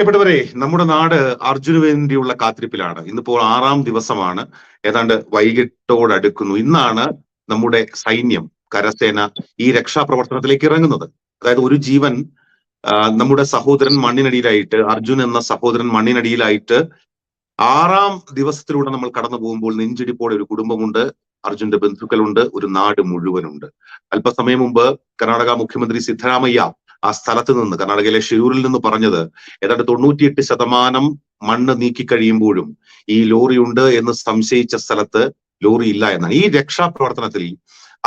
പ്രിയപ്പെട്ടവരെ നമ്മുടെ നാട് അർജുന് വേണ്ടിയുള്ള കാത്തിരിപ്പിലാണ്. ഇന്നിപ്പോൾ ആറാം ദിവസമാണ്. ഏതാണ്ട് വൈകിട്ടോടടുക്കുന്നു. ഇന്നാണ് നമ്മുടെ സൈന്യം കരസേന ഈ രക്ഷാപ്രവർത്തനത്തിലേക്ക് ഇറങ്ങുന്നത്. അതായത് ഒരു ജീവൻ നമ്മുടെ സഹോദരൻ മണ്ണിനടിയിലായിട്ട് അർജുൻ എന്ന സഹോദരൻ മണ്ണിനടിയിലായിട്ട് ആറാം ദിവസത്തിലൂടെ നമ്മൾ കടന്നു പോകുമ്പോൾ നെഞ്ചിടിപ്പോടെ ഒരു കുടുംബമുണ്ട് അർജുന്റെ ബന്ധുക്കളുണ്ട് ഒരു നാട് മുഴുവനുണ്ട്. അല്പസമയം മുമ്പ് കർണാടക മുഖ്യമന്ത്രി സിദ്ധരാമയ്യ ആ സ്ഥലത്ത് നിന്ന് കർണാടകയിലെ ഷിരൂരിൽ നിന്ന് പറഞ്ഞത് ഏതാണ്ട് തൊണ്ണൂറ്റിയെട്ട് ശതമാനം മണ്ണ് നീക്കി കഴിയുമ്പോഴും ഈ ലോറി ഉണ്ട് എന്ന് സംശയിച്ച സ്ഥലത്ത് ലോറി ഇല്ല എന്നാണ്. ഈ രക്ഷാപ്രവർത്തനത്തിൽ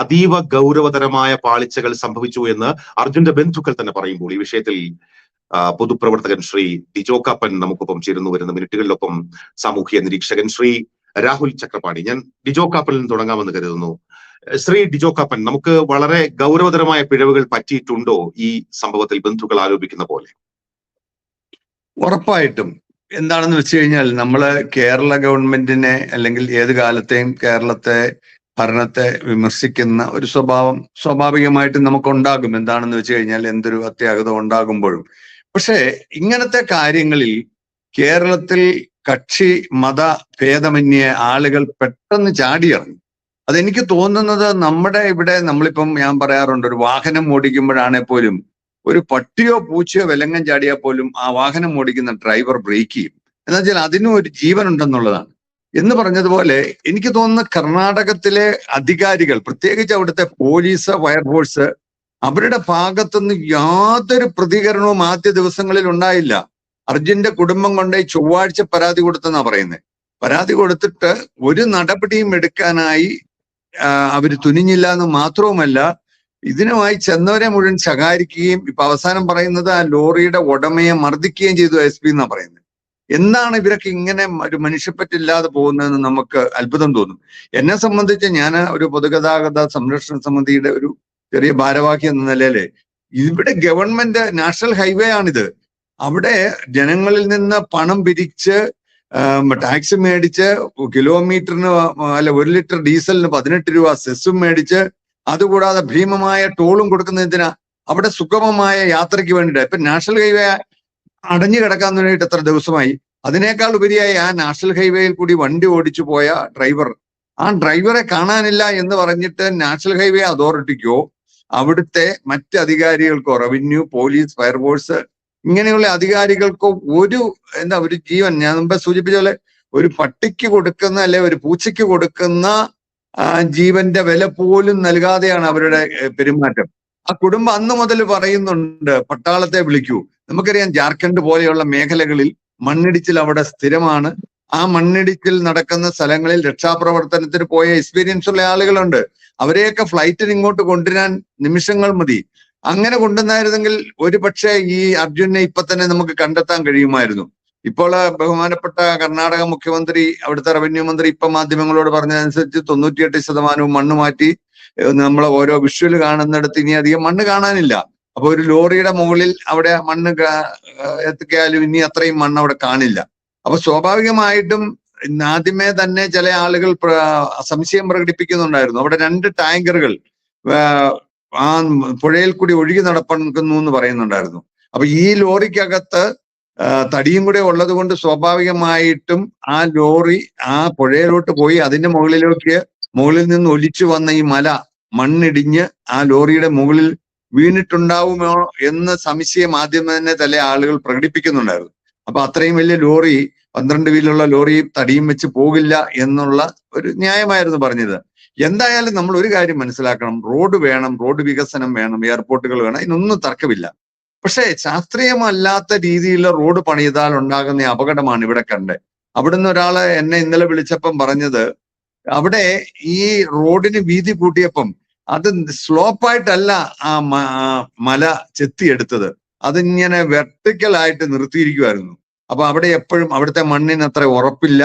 അതീവ ഗൗരവതരമായ പാളിച്ചകൾ സംഭവിച്ചു എന്ന് അർജുന്റെ ബന്ധുക്കൾ തന്നെ പറയുമ്പോൾ ഈ വിഷയത്തിൽ പൊതുപ്രവർത്തകൻ ശ്രീ ഡിജോക്കപ്പൻ നമുക്കൊപ്പം ചേരുന്നു. വരുന്ന മിനിറ്റുകളിലൊപ്പം സാമൂഹ്യ നിരീക്ഷകൻ ശ്രീ രാഹുൽ ചക്രപാണി. ഞാൻ ഡിജോ നിന്ന് തുടങ്ങാമെന്ന് കരുതുന്നു. ശ്രീ ഡിജോ കാപ്പൻ നമുക്ക് വളരെ ഗൗരവതരമായ പിഴവുകൾ പറ്റിയിട്ടുണ്ടോ ഈ സംഭവത്തിൽ ബന്ധുക്കൾ ആരോപിക്കുന്ന പോലെ? ഉറപ്പായിട്ടും. എന്താണെന്ന് വെച്ച് കഴിഞ്ഞാൽ നമ്മൾ കേരള ഗവൺമെന്റിനെ അല്ലെങ്കിൽ ഏത് കാലത്തെയും കേരളത്തെ ഭരണത്തെ വിമർശിക്കുന്ന ഒരു സ്വഭാവം സ്വാഭാവികമായിട്ടും നമുക്കുണ്ടാകും. എന്താണെന്ന് വെച്ച് കഴിഞ്ഞാൽ എന്തൊരു അത്യാഗതം ഉണ്ടാകുമ്പോഴും. പക്ഷേ ഇങ്ങനത്തെ കാര്യങ്ങളിൽ കേരളത്തിൽ കക്ഷി മത ഭേദമന്യേ ആളുകൾ പെട്ടെന്ന് ചാടിയിറങ്ങും. അതെനിക്ക് തോന്നുന്നത് നമ്മുടെ ഇവിടെ നമ്മളിപ്പം ഞാൻ പറയാറുണ്ട് ഒരു വാഹനം ഓടിക്കുമ്പോഴാണെ പോലും ഒരു പട്ടിയോ പൂച്ചയോ വെലങ്ങൻ ചാടിയാൽ പോലും ആ വാഹനം ഓടിക്കുന്ന ഡ്രൈവർ ബ്രേക്ക് ചെയ്യും. എന്ന് വെച്ചാൽ അതിനും ഒരു ജീവൻ ഉണ്ടെന്നുള്ളതാണ് എന്ന് പറഞ്ഞതുപോലെ എനിക്ക് തോന്നുന്ന കർണാടകത്തിലെ അധികാരികൾ പ്രത്യേകിച്ച് അവിടുത്തെ പോലീസ് ഫയർഫോഴ്സ് അവരുടെ ഭാഗത്തുനിന്ന് യാതൊരു പ്രതികരണവും ആദ്യ ദിവസങ്ങളിൽ ഉണ്ടായില്ല. അർജുന്റെ കുടുംബം കൊണ്ട് ചൊവ്വാഴ്ച പരാതി കൊടുത്തെന്നാ പറയുന്നത് പരാതി കൊടുത്തിട്ട് ഒരു നടപടിയും എടുക്കാനായി ആ, അവർ തുനിഞ്ഞില്ല എന്ന് മാത്രവുമല്ല ഇതിനുമായി ചെന്നവരെ മുഴുവൻ ശകാരിക്കുകയും ഇപ്പൊ അവസാനം പറയുന്നത് ആ ലോറിയുടെ ഉടമയെ മർദ്ദിക്കുകയും ചെയ്തു എസ് പി എന്നാ പറയുന്നത്. എന്താണ് ഇവരൊക്കെ ഇങ്ങനെ ഒരു മനുഷ്യപ്പറ്റില്ലാതെ പോകുന്നതെന്ന് നമുക്ക് അത്ഭുതം തോന്നും. എന്നെ സംബന്ധിച്ച് ഞാൻ ഒരു പൊതുഗതാഗത സംരക്ഷണ സമിതിയുടെ ഒരു ചെറിയ ഭാരവാഹി എന്ന നിലയിൽ ഇവിടെ ഗവൺമെന്റ് നാഷണൽ ഹൈവേ ആണിത് അവിടെ ജനങ്ങളിൽ നിന്ന് പണം പിരിച്ച് ടാക്സ് മേടിച്ച് കിലോമീറ്ററിന് അല്ല ഒരു ലിറ്റർ ഡീസലിന് പതിനെട്ട് രൂപ സെസ്സും മേടിച്ച് അതുകൂടാതെ ഭീമമായ ടോളും കൊടുക്കുന്നതിന് അവിടെ സുഗമമായ യാത്രയ്ക്ക് വേണ്ടിയിട്ട്. ഇപ്പൊ നാഷണൽ ഹൈവേ അടഞ്ഞു കിടക്കാൻ വേണ്ടിയിട്ട് എത്ര ദിവസമായി? അതിനേക്കാൾ ഉപരിയായി ആ നാഷണൽ ഹൈവേയിൽ കൂടി വണ്ടി ഓടിച്ചു പോയ ഡ്രൈവർ. ആ ഡ്രൈവറെ കാണാനില്ല എന്ന് പറഞ്ഞിട്ട് നാഷണൽ ഹൈവേ അതോറിറ്റിക്കോ അവിടുത്തെ മറ്റ് അധികാരികൾക്കോ റവന്യൂ പോലീസ് ഫയർഫോഴ്സ് ഇങ്ങനെയുള്ള അധികാരികൾക്കോ ഒരു എന്താ ഒരു ജീവൻ ഞാൻ മുമ്പേ സൂചിപ്പിച്ച പോലെ ഒരു പട്ടിക്ക് കൊടുക്കുന്ന അല്ലെ ഒരു പൂച്ചയ്ക്ക് കൊടുക്കുന്ന ജീവന്റെ വില പോലും നൽകാതെയാണ് അവരുടെ പെരുമാറ്റം. ആ കുടുംബം അന്ന് മുതൽ പറയുന്നുണ്ട് പട്ടാളത്തെ വിളിക്കൂ. നമുക്കറിയാം ജാർഖണ്ഡ് പോലെയുള്ള മേഖലകളിൽ മണ്ണിടിച്ചിൽ അവിടെ സ്ഥിരമാണ്. ആ മണ്ണിടിച്ചിൽ നടക്കുന്ന സ്ഥലങ്ങളിൽ രക്ഷാപ്രവർത്തനത്തിന് പോയ എക്സ്പീരിയൻസ് ഉള്ള ആളുകളുണ്ട്. അവരെയൊക്കെ ഫ്ലൈറ്റിന് ഇങ്ങോട്ട് കൊണ്ടുവരാൻ നിമിഷങ്ങൾ മതി. അങ്ങനെ കൊണ്ടുവന്നായിരുന്നെങ്കിൽ ഒരു പക്ഷേ ഈ അർജുനെ ഇപ്പൊ തന്നെ നമുക്ക് കണ്ടെത്താൻ കഴിയുമായിരുന്നു. ഇപ്പോൾ ബഹുമാനപ്പെട്ട കർണാടക മുഖ്യമന്ത്രി അവിടുത്തെ റവന്യൂ മന്ത്രി ഇപ്പൊ മാധ്യമങ്ങളോട് പറഞ്ഞതനുസരിച്ച് തൊണ്ണൂറ്റിയെട്ട് ശതമാനവും മണ്ണ് മാറ്റി നമ്മൾ ഓരോ വിഷ്വൽ കാണുന്നിടത്ത് ഇനി അധികം മണ്ണ് കാണാനില്ല. അപ്പൊ ഒരു ലോറിയുടെ മുകളിൽ അവിടെ മണ്ണ് എത്തിക്കാലും ഇനി അത്രയും മണ്ണ് അവിടെ കാണില്ല. അപ്പൊ സ്വാഭാവികമായിട്ടും ആദ്യമേ തന്നെ ചില ആളുകൾ സംശയം പ്രകടിപ്പിക്കുന്നുണ്ടായിരുന്നു. അവിടെ രണ്ട് ടാങ്കറുകൾ ആ പുഴയിൽ കൂടി ഒഴുകി നടക്കുന്നു എന്ന് പറയുന്നുണ്ടായിരുന്നു. അപ്പൊ ഈ ലോറിക്കകത്ത് തടിയും കൂടെ ഉള്ളത് കൊണ്ട് സ്വാഭാവികമായിട്ടും ആ ലോറി ആ പുഴയിലോട്ട് പോയി അതിന്റെ മുകളിലേക്ക് മുകളിൽ നിന്ന് ഒലിച്ചു വന്ന ഈ മല മണ്ണിടിഞ്ഞ് ആ ലോറിയുടെ മുകളിൽ വീണിട്ടുണ്ടാവുമോ എന്ന് സംശയം ആദ്യം തന്നെ തല ആളുകൾ പ്രകടിപ്പിക്കുന്നുണ്ടായിരുന്നു. അപ്പൊ അത്രയും വലിയ ലോറി പന്ത്രണ്ട് വീലുള്ള ലോറി തടിയും വെച്ച് പോകില്ല എന്നുള്ള ഒരു ന്യായമായിരുന്നു പറഞ്ഞത്. എന്തായാലും നമ്മൾ ഒരു കാര്യം മനസ്സിലാക്കണം. റോഡ് വേണം റോഡ് വികസനം വേണം എയർപോർട്ടുകൾ വേണം ഇതിനൊന്നും തർക്കമില്ല. പക്ഷേ ശാസ്ത്രീയമല്ലാത്ത രീതിയിലുള്ള റോഡ് പണിതാൽ ഉണ്ടാകുന്ന അപകടമാണ് ഇവിടെ കണ്ടത് അവിടുന്ന് ഒരാൾ എന്നെ ഇന്നലെ വിളിച്ചപ്പം പറഞ്ഞത് അവിടെ ഈ റോഡിന് വീതി കൂട്ടിയപ്പം അത് സ്ലോപ്പായിട്ടല്ല ആ ആ മല ചെത്തിയെടുത്തത്. അതിങ്ങനെ വെർട്ടിക്കലായിട്ട് നിർത്തിയിരിക്കുമായിരുന്നു അപ്പൊ അവിടെ എപ്പോഴും അവിടുത്തെ മണ്ണിന് അത്ര ഉറപ്പില്ല.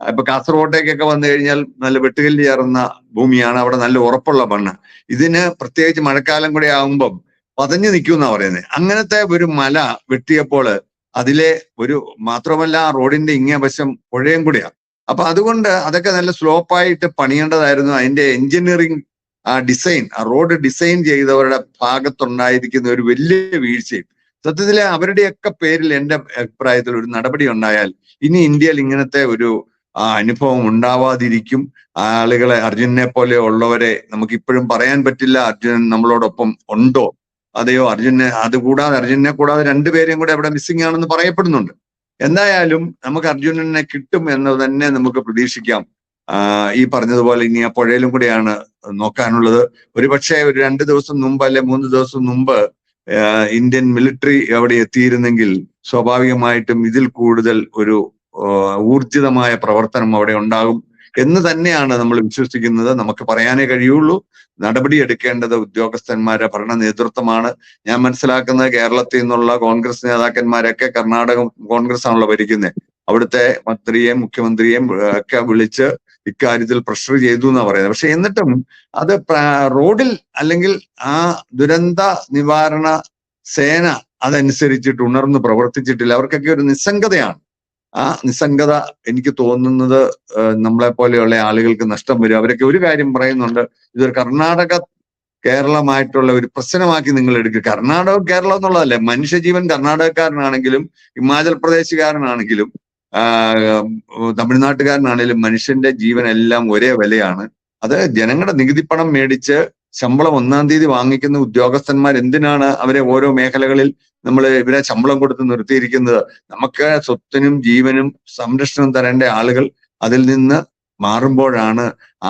ഇപ്പൊ കാസർഗോട്ടേക്കൊക്കെ വന്നു കഴിഞ്ഞാൽ നല്ല വെട്ടുകല്ല് ചേർന്ന ഭൂമിയാണ് അവിടെ നല്ല ഉറപ്പുള്ള മണ്ണ്. ഇതിന് പ്രത്യേകിച്ച് മഴക്കാലം കൂടെ ആകുമ്പം പതഞ്ഞു നിൽക്കുമെന്നാ പറയുന്നത് അങ്ങനത്തെ ഒരു മല വെട്ടിയപ്പോൾ അതിലെ ഒരു മാത്രമല്ല ആ റോഡിന്റെ ഇങ്ങേ വശം പുഴയും കൂടിയാ. അപ്പൊ അതുകൊണ്ട് അതൊക്കെ നല്ല സ്ലോപ്പായിട്ട് പണിയേണ്ടതായിരുന്നു. അതിന്റെ എഞ്ചിനീയറിംഗ് ആ ഡിസൈൻ ആ റോഡ് ഡിസൈൻ ചെയ്തവരുടെ ഭാഗത്തുണ്ടായിരിക്കുന്ന ഒരു വലിയ വീഴ്ചയും. സത്യത്തിലെ അവരുടെയൊക്കെ പേരിൽ എന്റെ അഭിപ്രായത്തിൽ ഒരു നടപടി ഉണ്ടായാൽ ഇനി ഇന്ത്യയിൽ ഇങ്ങനത്തെ ഒരു ആ, അനുഭവം ഉണ്ടാവാതിരിക്കും. ആളുകളെ അർജുനെ പോലെ ഉള്ളവരെ നമുക്ക് ഇപ്പോഴും പറയാൻ പറ്റില്ല അർജുനൻ നമ്മളോടൊപ്പം ഉണ്ടോ? അതെയോ അർജുനെ അത് കൂടാതെ അർജുനെ കൂടാതെ രണ്ടുപേരെയും കൂടെ അവിടെ മിസ്സിംഗ് ആണെന്ന് പറയപ്പെടുന്നുണ്ട്. എന്തായാലും നമുക്ക് അർജുനനെ കിട്ടും എന്ന് തന്നെ നമുക്ക് പ്രതീക്ഷിക്കാം. ഈ പറഞ്ഞതുപോലെ ഇനി ആ പുഴയിലും കൂടെയാണ് നോക്കാനുള്ളത്. ഒരുപക്ഷെ ഒരു രണ്ട് ദിവസം മുമ്പ് അല്ലെ മൂന്ന് ദിവസം മുമ്പ് ഇന്ത്യൻ മിലിറ്ററി അവിടെ എത്തിയിരുന്നെങ്കിൽ സ്വാഭാവികമായിട്ടും ഇതിൽ കൂടുതൽ ഒരു ഊർജിതമായ പ്രവർത്തനം അവിടെ ഉണ്ടാകും എന്ന് തന്നെയാണ് നമ്മൾ വിശ്വസിക്കുന്നത്. നമുക്ക് പറയാനേ കഴിയുള്ളൂ നടപടി എടുക്കേണ്ടത് ഉദ്യോഗസ്ഥന്മാരുടെ ഭരണ നേതൃത്വമാണ്. ഞാൻ മനസ്സിലാക്കുന്നത് കേരളത്തിൽ നിന്നുള്ള കോൺഗ്രസ് നേതാക്കന്മാരൊക്കെ കർണാടക കോൺഗ്രസ് ആണല്ലോ ഭരിക്കുന്നത് അവിടുത്തെ മന്ത്രിയെയും മുഖ്യമന്ത്രിയെയും ഒക്കെ വിളിച്ച് ഇക്കാര്യത്തിൽ പ്രഷർ ചെയ്തു എന്നാ പറയുന്നത്. പക്ഷെ എന്നിട്ടും അത് റോഡിൽ അല്ലെങ്കിൽ ആ ദുരന്ത നിവാരണ സേന അതനുസരിച്ചിട്ട് ഉണർന്ന് പ്രവർത്തിച്ചിട്ടില്ല. അവർക്കൊക്കെ ഒരു നിസ്സംഗതയാണ്. ആ നിസ്സംഗത എനിക്ക് തോന്നുന്നത് നമ്മളെ പോലെയുള്ള ആളുകൾക്ക് നഷ്ടം വരും. അവരൊക്കെ ഒരു കാര്യം പറയുന്നുണ്ട്. ഇതൊരു കർണാടക കേരളമായിട്ടുള്ള ഒരു പ്രശ്നമാക്കി നിങ്ങൾ എടുക്കുക. കർണാടക കേരളം എന്നുള്ളതല്ലേ. മനുഷ്യജീവൻ കർണാടകക്കാരനാണെങ്കിലും ഹിമാചൽ പ്രദേശുകാരനാണെങ്കിലും തമിഴ്നാട്ടുകാരനാണെങ്കിലും മനുഷ്യന്റെ ജീവൻ എല്ലാം ഒരേ വിലയാണ്. അത് ജനങ്ങളുടെ നികുതിപ്പണം മേടിച്ച് ശമ്പളം ഒന്നാം തീയതി വാങ്ങിക്കുന്ന ഉദ്യോഗസ്ഥന്മാർ എന്തിനാണ് അവരെ ഓരോ മേഖലകളിൽ നമ്മൾ ഇവരെ ശമ്പളം കൊടുത്ത് നിർത്തിയിരിക്കുന്നത്? നമുക്ക് സ്വത്തിനും ജീവനും സംരക്ഷണം തരേണ്ട ആളുകൾ അതിൽ നിന്ന് മാറുമ്പോഴാണ്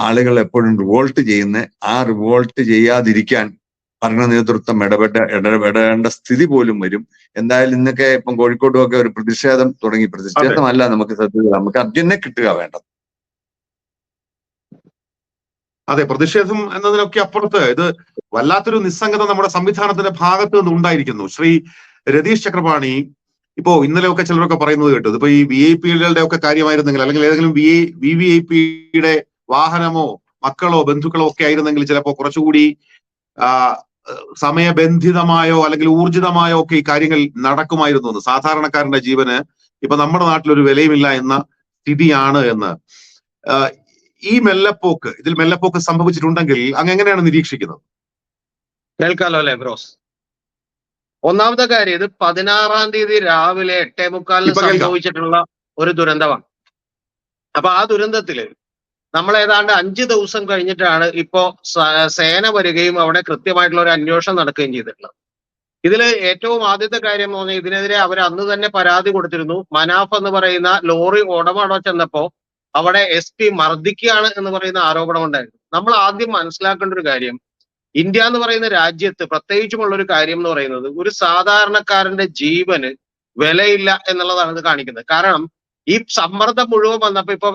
ആളുകൾ എപ്പോഴും റിവോൾട്ട് ചെയ്യുന്നത്. ആ റിവോൾട്ട് ചെയ്യാതിരിക്കാൻ ഭരണ നേതൃത്വം ഇടപെട്ട ഇടപെടേണ്ട സ്ഥിതി പോലും വരും. എന്തായാലും ഇന്നൊക്കെ ഇപ്പം കോഴിക്കോട്ടും ഒക്കെ ഒരു പ്രതിഷേധം തുടങ്ങി. പ്രതിഷേധമല്ല നമുക്ക് സത്യത്തിൽ നമുക്ക് അർജുനെ കിട്ടുക വേണ്ടത്. അതെ പ്രതിഷേധം എന്നതിനൊക്കെ അപ്പുറത്ത് ഇത് വല്ലാത്തൊരു നിസ്സംഗത നമ്മുടെ സംവിധാനത്തിന്റെ ഭാഗത്ത് നിന്ന് ഉണ്ടായിരിക്കുന്നു. ശ്രീ രതീഷ് ചക്രപാണി ഇപ്പോ ഇന്നലെയൊക്കെ ചിലരൊക്കെ പറയുന്നത് കേട്ടു. ഇതിപ്പോ ഈ വി ഐ പികളുടെ ഒക്കെ കാര്യമായിരുന്നെങ്കിൽ അല്ലെങ്കിൽ ഏതെങ്കിലും V I V V I പിയുടെ വാഹനമോ മക്കളോ ബന്ധുക്കളോ ഒക്കെ ആയിരുന്നെങ്കിൽ ചിലപ്പോൾ കുറച്ചുകൂടി സമയബന്ധിതമായോ അല്ലെങ്കിൽ ഊർജിതമായോ ഒക്കെ ഈ കാര്യങ്ങൾ നടക്കുമായിരുന്നു എന്ന്. സാധാരണക്കാരന്റെ ജീവന് ഇപ്പൊ നമ്മുടെ നാട്ടിൽ ഒരു വിലയുമില്ല എന്ന സ്ഥിതിയാണ് എന്ന്. ഈ മെല്ലപ്പോക്ക് ഇതിൽ മെല്ലപ്പോക്ക് സംഭവിച്ചിട്ടുണ്ടെങ്കിൽ അങ്ങ് എങ്ങനെയാണ് നിരീക്ഷിക്കുന്നത്? കേൾക്കാലോ അല്ലെ ബ്രോസ്? ഒന്നാമത്തെ കാര്യം ഇത് പതിനാറാം തീയതി രാവിലെ എട്ടേ മുക്കാലിന് സംഭവിച്ചിട്ടുള്ള ഒരു ദുരന്തമാണ്. അപ്പൊ ആ ദുരന്തത്തിൽ നമ്മൾ ഏതാണ്ട് അഞ്ച് ദിവസം കഴിഞ്ഞിട്ടാണ് ഇപ്പോ സേന വരികയും അവിടെ കൃത്യമായിട്ടുള്ള ഒരു അന്വേഷണം നടക്കുകയും ചെയ്തിട്ടുള്ളത്. ഇതിൽ ഏറ്റവും ആദ്യത്തെ കാര്യം എന്ന് പറഞ്ഞാൽ ഇതിനെതിരെ അവർ അന്ന് തന്നെ പരാതി കൊടുത്തിരുന്നു. മനാഫ് എന്ന് പറയുന്ന ലോറി ഉടമ അടച്ചെന്നപ്പോ ചെന്നപ്പോ അവിടെ എസ് പി മർദ്ദിക്കുകയാണ് എന്ന് പറയുന്ന ആരോപണം ഉണ്ടായിരുന്നു. നമ്മൾ ആദ്യം മനസ്സിലാക്കേണ്ട ഒരു കാര്യം ഇന്ത്യ എന്ന് പറയുന്ന രാജ്യത്ത് പ്രത്യേകിച്ചുമുള്ള ഒരു കാര്യം എന്ന് പറയുന്നത് ഒരു സാധാരണക്കാരന്റെ ജീവന് വിലയില്ല എന്നുള്ളതാണ് ഇത് കാണിക്കുന്നത്. കാരണം ഈ സമ്മർദ്ദം മുഴുവൻ വന്നപ്പോ ഇപ്പൊ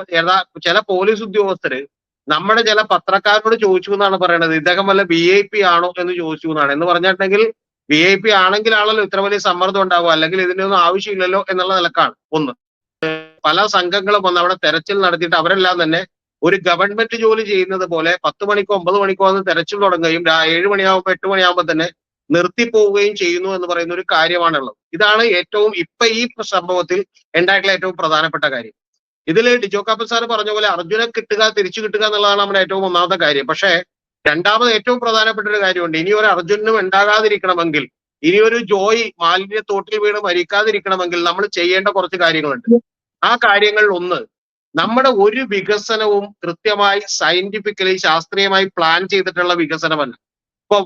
ചില പോലീസ് ഉദ്യോഗസ്ഥര് നമ്മുടെ ചില പത്രക്കാരോട് ചോദിച്ചു എന്നാണ് പറയുന്നത് ഇദ്ദേഹം വല്ല വി ഐ പി ആണോ എന്ന് ചോദിച്ചു എന്നാണ്. എന്ന് പറഞ്ഞിട്ടുണ്ടെങ്കിൽ വി ഐ പി ആണെങ്കിലാണല്ലോ ഇത്ര വലിയ സമ്മർദ്ദം ഉണ്ടാവുക. അല്ലെങ്കിൽ ഇതിനൊന്നും ആവശ്യമില്ലല്ലോ എന്നുള്ള നിലക്കാണ് ഒന്ന്. പല സംഘങ്ങളും വന്ന് അവിടെ തെരച്ചിൽ നടത്തിയിട്ട് അവരെല്ലാം തന്നെ ഒരു ഗവൺമെന്റ് ജോലി ചെയ്യുന്നത് പോലെ പത്ത് മണിക്കോ ഒമ്പത് മണിക്കോ വന്ന് തെരച്ചിൽ തുടങ്ങുകയും ഏഴ് മണിയാകുമ്പോൾ എട്ട് മണിയാകുമ്പോൾ തന്നെ നിർത്തിപ്പോവുകയും ചെയ്യുന്നു എന്ന് പറയുന്ന ഒരു കാര്യമാണുള്ളത്. ഇതാണ് ഏറ്റവും ഇപ്പൊ ഈ സംഭവത്തിൽ ഉണ്ടായിട്ടുള്ള ഏറ്റവും പ്രധാനപ്പെട്ട കാര്യം. ഇതിൽ ഡിജോ കാപ്പൻ സാർ പറഞ്ഞ പോലെ അർജുനെ കിട്ടുക തിരിച്ചു കിട്ടുക എന്നുള്ളതാണ് നമ്മുടെ ഏറ്റവും ഒന്നാമത്തെ കാര്യം. പക്ഷേ രണ്ടാമത് ഏറ്റവും പ്രധാനപ്പെട്ട ഒരു കാര്യമുണ്ട്. ഇനി ഒരു അർജുനും ഉണ്ടാകാതിരിക്കണമെങ്കിൽ ഇനി ഒരു ജോയി മാലിന്യ തോട്ടിൽ വീണ് മരിക്കാതിരിക്കണമെങ്കിൽ നമ്മൾ ചെയ്യേണ്ട കുറച്ച് കാര്യങ്ങളുണ്ട്. ആ കാര്യങ്ങളിൽ ഒന്ന് നമ്മുടെ ഒരു വികസനവും കൃത്യമായി സയന്റിഫിക്കലി ശാസ്ത്രീയമായി പ്ലാൻ ചെയ്തിട്ടുള്ള വികസനമല്ല. ഇപ്പൊ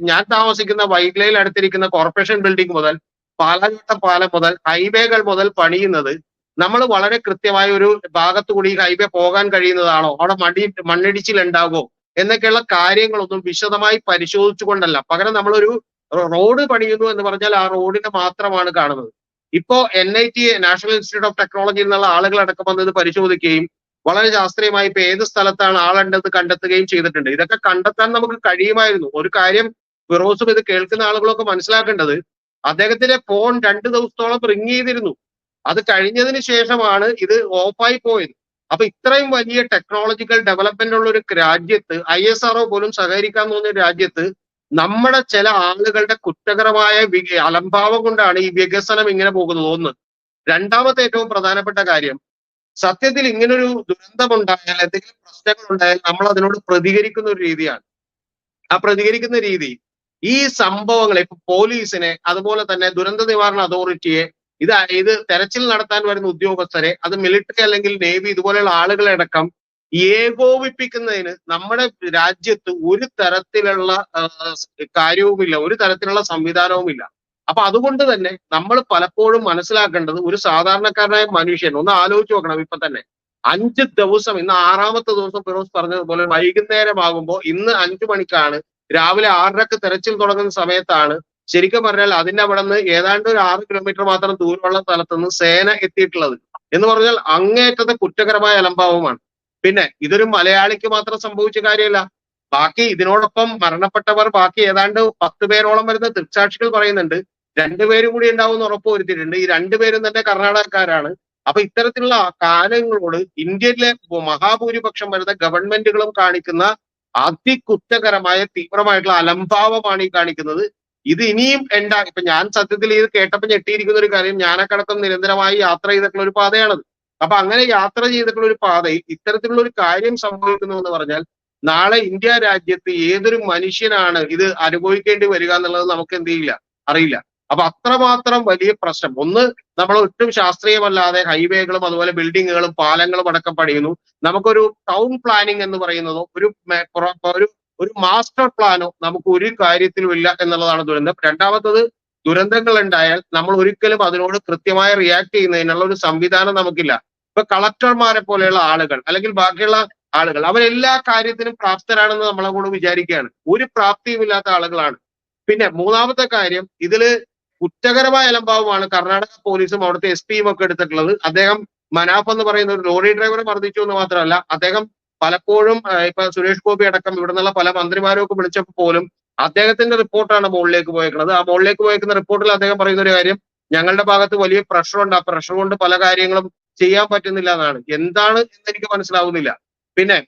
ഞാൻ താമസിക്കുന്ന വൈഗ്ലയിൽ അടുത്തിരിക്കുന്ന കോർപ്പറേഷൻ ബിൽഡിംഗ് മുതൽ പാലാഘട്ട പാലം മുതൽ ഹൈവേകൾ മുതൽ പണിയുന്നത് നമ്മൾ വളരെ കൃത്യമായ ഒരു ഭാഗത്തു കൂടി ഈ ഹൈവേ പോകാൻ കഴിയുന്നതാണോ? അവിടെ മടി മണ്ണിടിച്ചിൽ ഉണ്ടാകുമോ എന്നൊക്കെയുള്ള കാര്യങ്ങളൊന്നും വിശദമായി പരിശോധിച്ചുകൊണ്ടല്ല. പകരം നമ്മളൊരു റോഡ് പണിയുന്നു എന്ന് പറഞ്ഞാൽ ആ റോഡിനെ മാത്രമാണ് കാണുന്നത്. ഇപ്പോ N I T national institute of ടെക്നോളജിയിൽ നിന്നുള്ള ആളുകളടക്കം വന്നത് പരിശോധിക്കുകയും വളരെ ശാസ്ത്രീയമായി ഇപ്പൊ ഏത് സ്ഥലത്താണ് ആളുണ്ടെന്ന് കണ്ടെത്തുകയും ചെയ്തിട്ടുണ്ട്. ഇതൊക്കെ കണ്ടെത്താൻ നമുക്ക് കഴിയുമായിരുന്നു. ഒരു കാര്യം ഫിറോസും ഇത് കേൾക്കുന്ന ആളുകളൊക്കെ മനസ്സിലാക്കേണ്ടത് അദ്ദേഹത്തിന്റെ ഫോൺ രണ്ട് ദിവസത്തോളം റിങ് ചെയ്തിരുന്നു. അത് കഴിഞ്ഞതിന് ശേഷമാണ് ഇത് ഓഫായി പോയത്. അപ്പൊ ഇത്രയും വലിയ ടെക്നോളജിക്കൽ ഡെവലപ്മെന്റ് ഉള്ള ഒരു രാജ്യത്ത് ഐ എസ് ആർഒ പോലും സഹകരിക്കാൻ തോന്നിയ രാജ്യത്ത് നമ്മുടെ ചില ആളുകളുടെ കുറ്റകരമായ അലംഭാവം കൊണ്ടാണ് ഈ വികസനം ഇങ്ങനെ പോകുന്നത്. ഒന്ന് രണ്ടാമത്തെ ഏറ്റവും പ്രധാനപ്പെട്ട കാര്യം സത്യത്തിൽ ഇങ്ങനൊരു ദുരന്തമുണ്ടായാൽ എന്തെങ്കിലും പ്രശ്നങ്ങൾ ഉണ്ടായാൽ നമ്മൾ അതിനോട് പ്രതികരിക്കുന്ന ഒരു രീതിയാണ്. ആ പ്രതികരിക്കുന്ന രീതി ഈ സംഭവങ്ങളെ ഇപ്പൊ പോലീസിനെ അതുപോലെ തന്നെ ദുരന്ത നിവാരണ അതോറിറ്റിയെ ഇത് ഇത് തെരച്ചിൽ നടത്താൻ വരുന്ന ഉദ്യോഗസ്ഥരെ അത് മിലിറ്ററി അല്ലെങ്കിൽ നേവി ഇതുപോലെയുള്ള ആളുകളെ അടക്കം ഏകോപിപ്പിക്കുന്നതിന് നമ്മുടെ രാജ്യത്ത് ഒരു തരത്തിലുള്ള കാര്യവുമില്ല ഒരു തരത്തിലുള്ള സംവിധാനവുമില്ല. അപ്പൊ അതുകൊണ്ട് തന്നെ നമ്മൾ പലപ്പോഴും മനസ്സിലാക്കേണ്ടത് ഒരു സാധാരണക്കാരനായ മനുഷ്യൻ ഒന്ന് ആലോചിച്ച് നോക്കണം ഇപ്പൊ തന്നെ. അഞ്ച് ദിവസം ഇന്ന് ആറാമത്തെ ദിവസം ഫിറോസ് പറഞ്ഞതുപോലെ വൈകുന്നേരമാകുമ്പോൾ ഇന്ന് അഞ്ചു മണിക്കാണ് രാവിലെ ആറരക്ക് തെരച്ചിൽ തുടങ്ങുന്ന സമയത്താണ്. ശരിക്കും പറഞ്ഞാൽ അതിന്റെ അവിടെ നിന്ന് ഏതാണ്ട് ഒരു ആറ് കിലോമീറ്റർ മാത്രം ദൂരമുള്ള സ്ഥലത്ത് നിന്ന് സേന എത്തിയിട്ടുള്ളത്. എന്ന് പറഞ്ഞാൽ അങ്ങേറ്റത്തെ കുറ്റകരമായ അലംഭാവമാണ്. പിന്നെ ഇതൊരു മലയാളിക്ക് മാത്രം സംഭവിച്ച കാര്യമല്ല. ബാക്കി ഇതിനോടൊപ്പം മരണപ്പെട്ടവർ ബാക്കി ഏതാണ്ട് പത്ത് പേരോളം വരുന്ന ദൃക്സാക്ഷികൾ പറയുന്നുണ്ട്. രണ്ടുപേരും കൂടി ഉണ്ടാവും എന്ന് ഉറപ്പുവരുത്തിയിട്ടുണ്ട് ഈ രണ്ടുപേരും തന്നെ കർണാടകക്കാരാണ്. അപ്പൊ ഇത്തരത്തിലുള്ള കാലങ്ങളോട് ഇന്ത്യയിലെ മഹാഭൂരിപക്ഷം വരുന്ന ഗവൺമെന്റുകളും കാണിക്കുന്ന അതികുറ്റകരമായ തീവ്രമായിട്ടുള്ള അലംഭാവമാണ് ഈ കാണിക്കുന്നത്. ഇത് ഇനിയും ഉണ്ടാ ഇപ്പൊ ഞാൻ സത്യത്തിൽ ഇത് കേട്ടപ്പോൾ ഞെട്ടിയിരിക്കുന്ന ഒരു കാര്യം ഞാനക്കടക്കം നിരന്തരമായി യാത്ര ചെയ്തിട്ടുള്ള ഒരു പാതയാണത്. അപ്പൊ അങ്ങനെ യാത്ര ചെയ്തിട്ടുള്ള ഒരു പാതയിൽ ഇത്തരത്തിലുള്ള ഒരു കാര്യം സംഭവിക്കുന്നു എന്ന് പറഞ്ഞാൽ നാളെ ഇന്ത്യ രാജ്യത്ത് ഏതൊരു മനുഷ്യനാണ് ഇത് അനുഭവിക്കേണ്ടി വരിക എന്നുള്ളത് നമുക്ക് എന്ത് ചെയ്യില്ല അറിയില്ല. അപ്പൊ അത്രമാത്രം വലിയ പ്രശ്നം. ഒന്ന് നമ്മൾ ഒട്ടും ശാസ്ത്രീയമല്ലാതെ ഹൈവേകളും അതുപോലെ ബിൽഡിങ്ങുകളും പാലങ്ങളും അടക്കം പണിയുന്നു. നമുക്കൊരു ടൗൺ പ്ലാനിങ് എന്ന് പറയുന്നതോ ഒരു ഒരു ഒരു മാസ്റ്റർ പ്ലാനോ നമുക്ക് ഒരു കാര്യത്തിലും ഇല്ല എന്നുള്ളതാണ് ദുരന്തം. രണ്ടാമത്തത് ദുരന്തങ്ങൾ ഉണ്ടായാൽ നമ്മൾ ഒരിക്കലും അതിനോട് കൃത്യമായി റിയാക്ട് ചെയ്യുന്നതിനുള്ള ഒരു സംവിധാനം നമുക്കില്ല. ഇപ്പൊ കളക്ടർമാരെ പോലെയുള്ള ആളുകൾ അല്ലെങ്കിൽ ബാക്കിയുള്ള ആളുകൾ അവരെല്ലാ കാര്യത്തിനും പ്രാപ്തരാണെന്ന് നമ്മളെ കൂടെ വിചാരിക്കുകയാണ്. ഒരു പ്രാപ്തിയും ഇല്ലാത്ത ആളുകളാണ്. പിന്നെ മൂന്നാമത്തെ കാര്യം ഇതിൽ കുറ്റകരമായ അലംഭാവമാണ് കർണാടക പോലീസും അവിടുത്തെ എസ് പിയും ഒക്കെ എടുത്തിട്ടുള്ളത്. അദ്ദേഹം മനാഫ് എന്ന് പറയുന്ന ഒരു ലോറി ഡ്രൈവറെ മർദ്ദിച്ചു എന്ന് മാത്രമല്ല അദ്ദേഹം പലപ്പോഴും ഇപ്പൊ സുരേഷ് ഗോപി അടക്കം ഇവിടെ നിന്നുള്ള പല മന്ത്രിമാരും ഒക്കെ വിളിച്ചപ്പോൾ പോലും അദ്ദേഹത്തിന്റെ റിപ്പോർട്ടാണ് മുകളിലേക്ക് പോയേക്കുന്നത്. ആ മുകളിലേക്ക് പോയേക്കുന്ന റിപ്പോർട്ടിൽ അദ്ദേഹം പറയുന്ന ഒരു കാര്യം ഞങ്ങളുടെ ഭാഗത്ത് വലിയ പ്രഷർ ഉണ്ട്. ആ പ്രഷർ കൊണ്ട് പല കാര്യങ്ങളും ചെയ്യാൻ പറ്റുന്നില്ല എന്നാണ്. എന്താണ് എന്ന് എനിക്ക് മനസ്സിലാവുന്നില്ല. പിന്നെ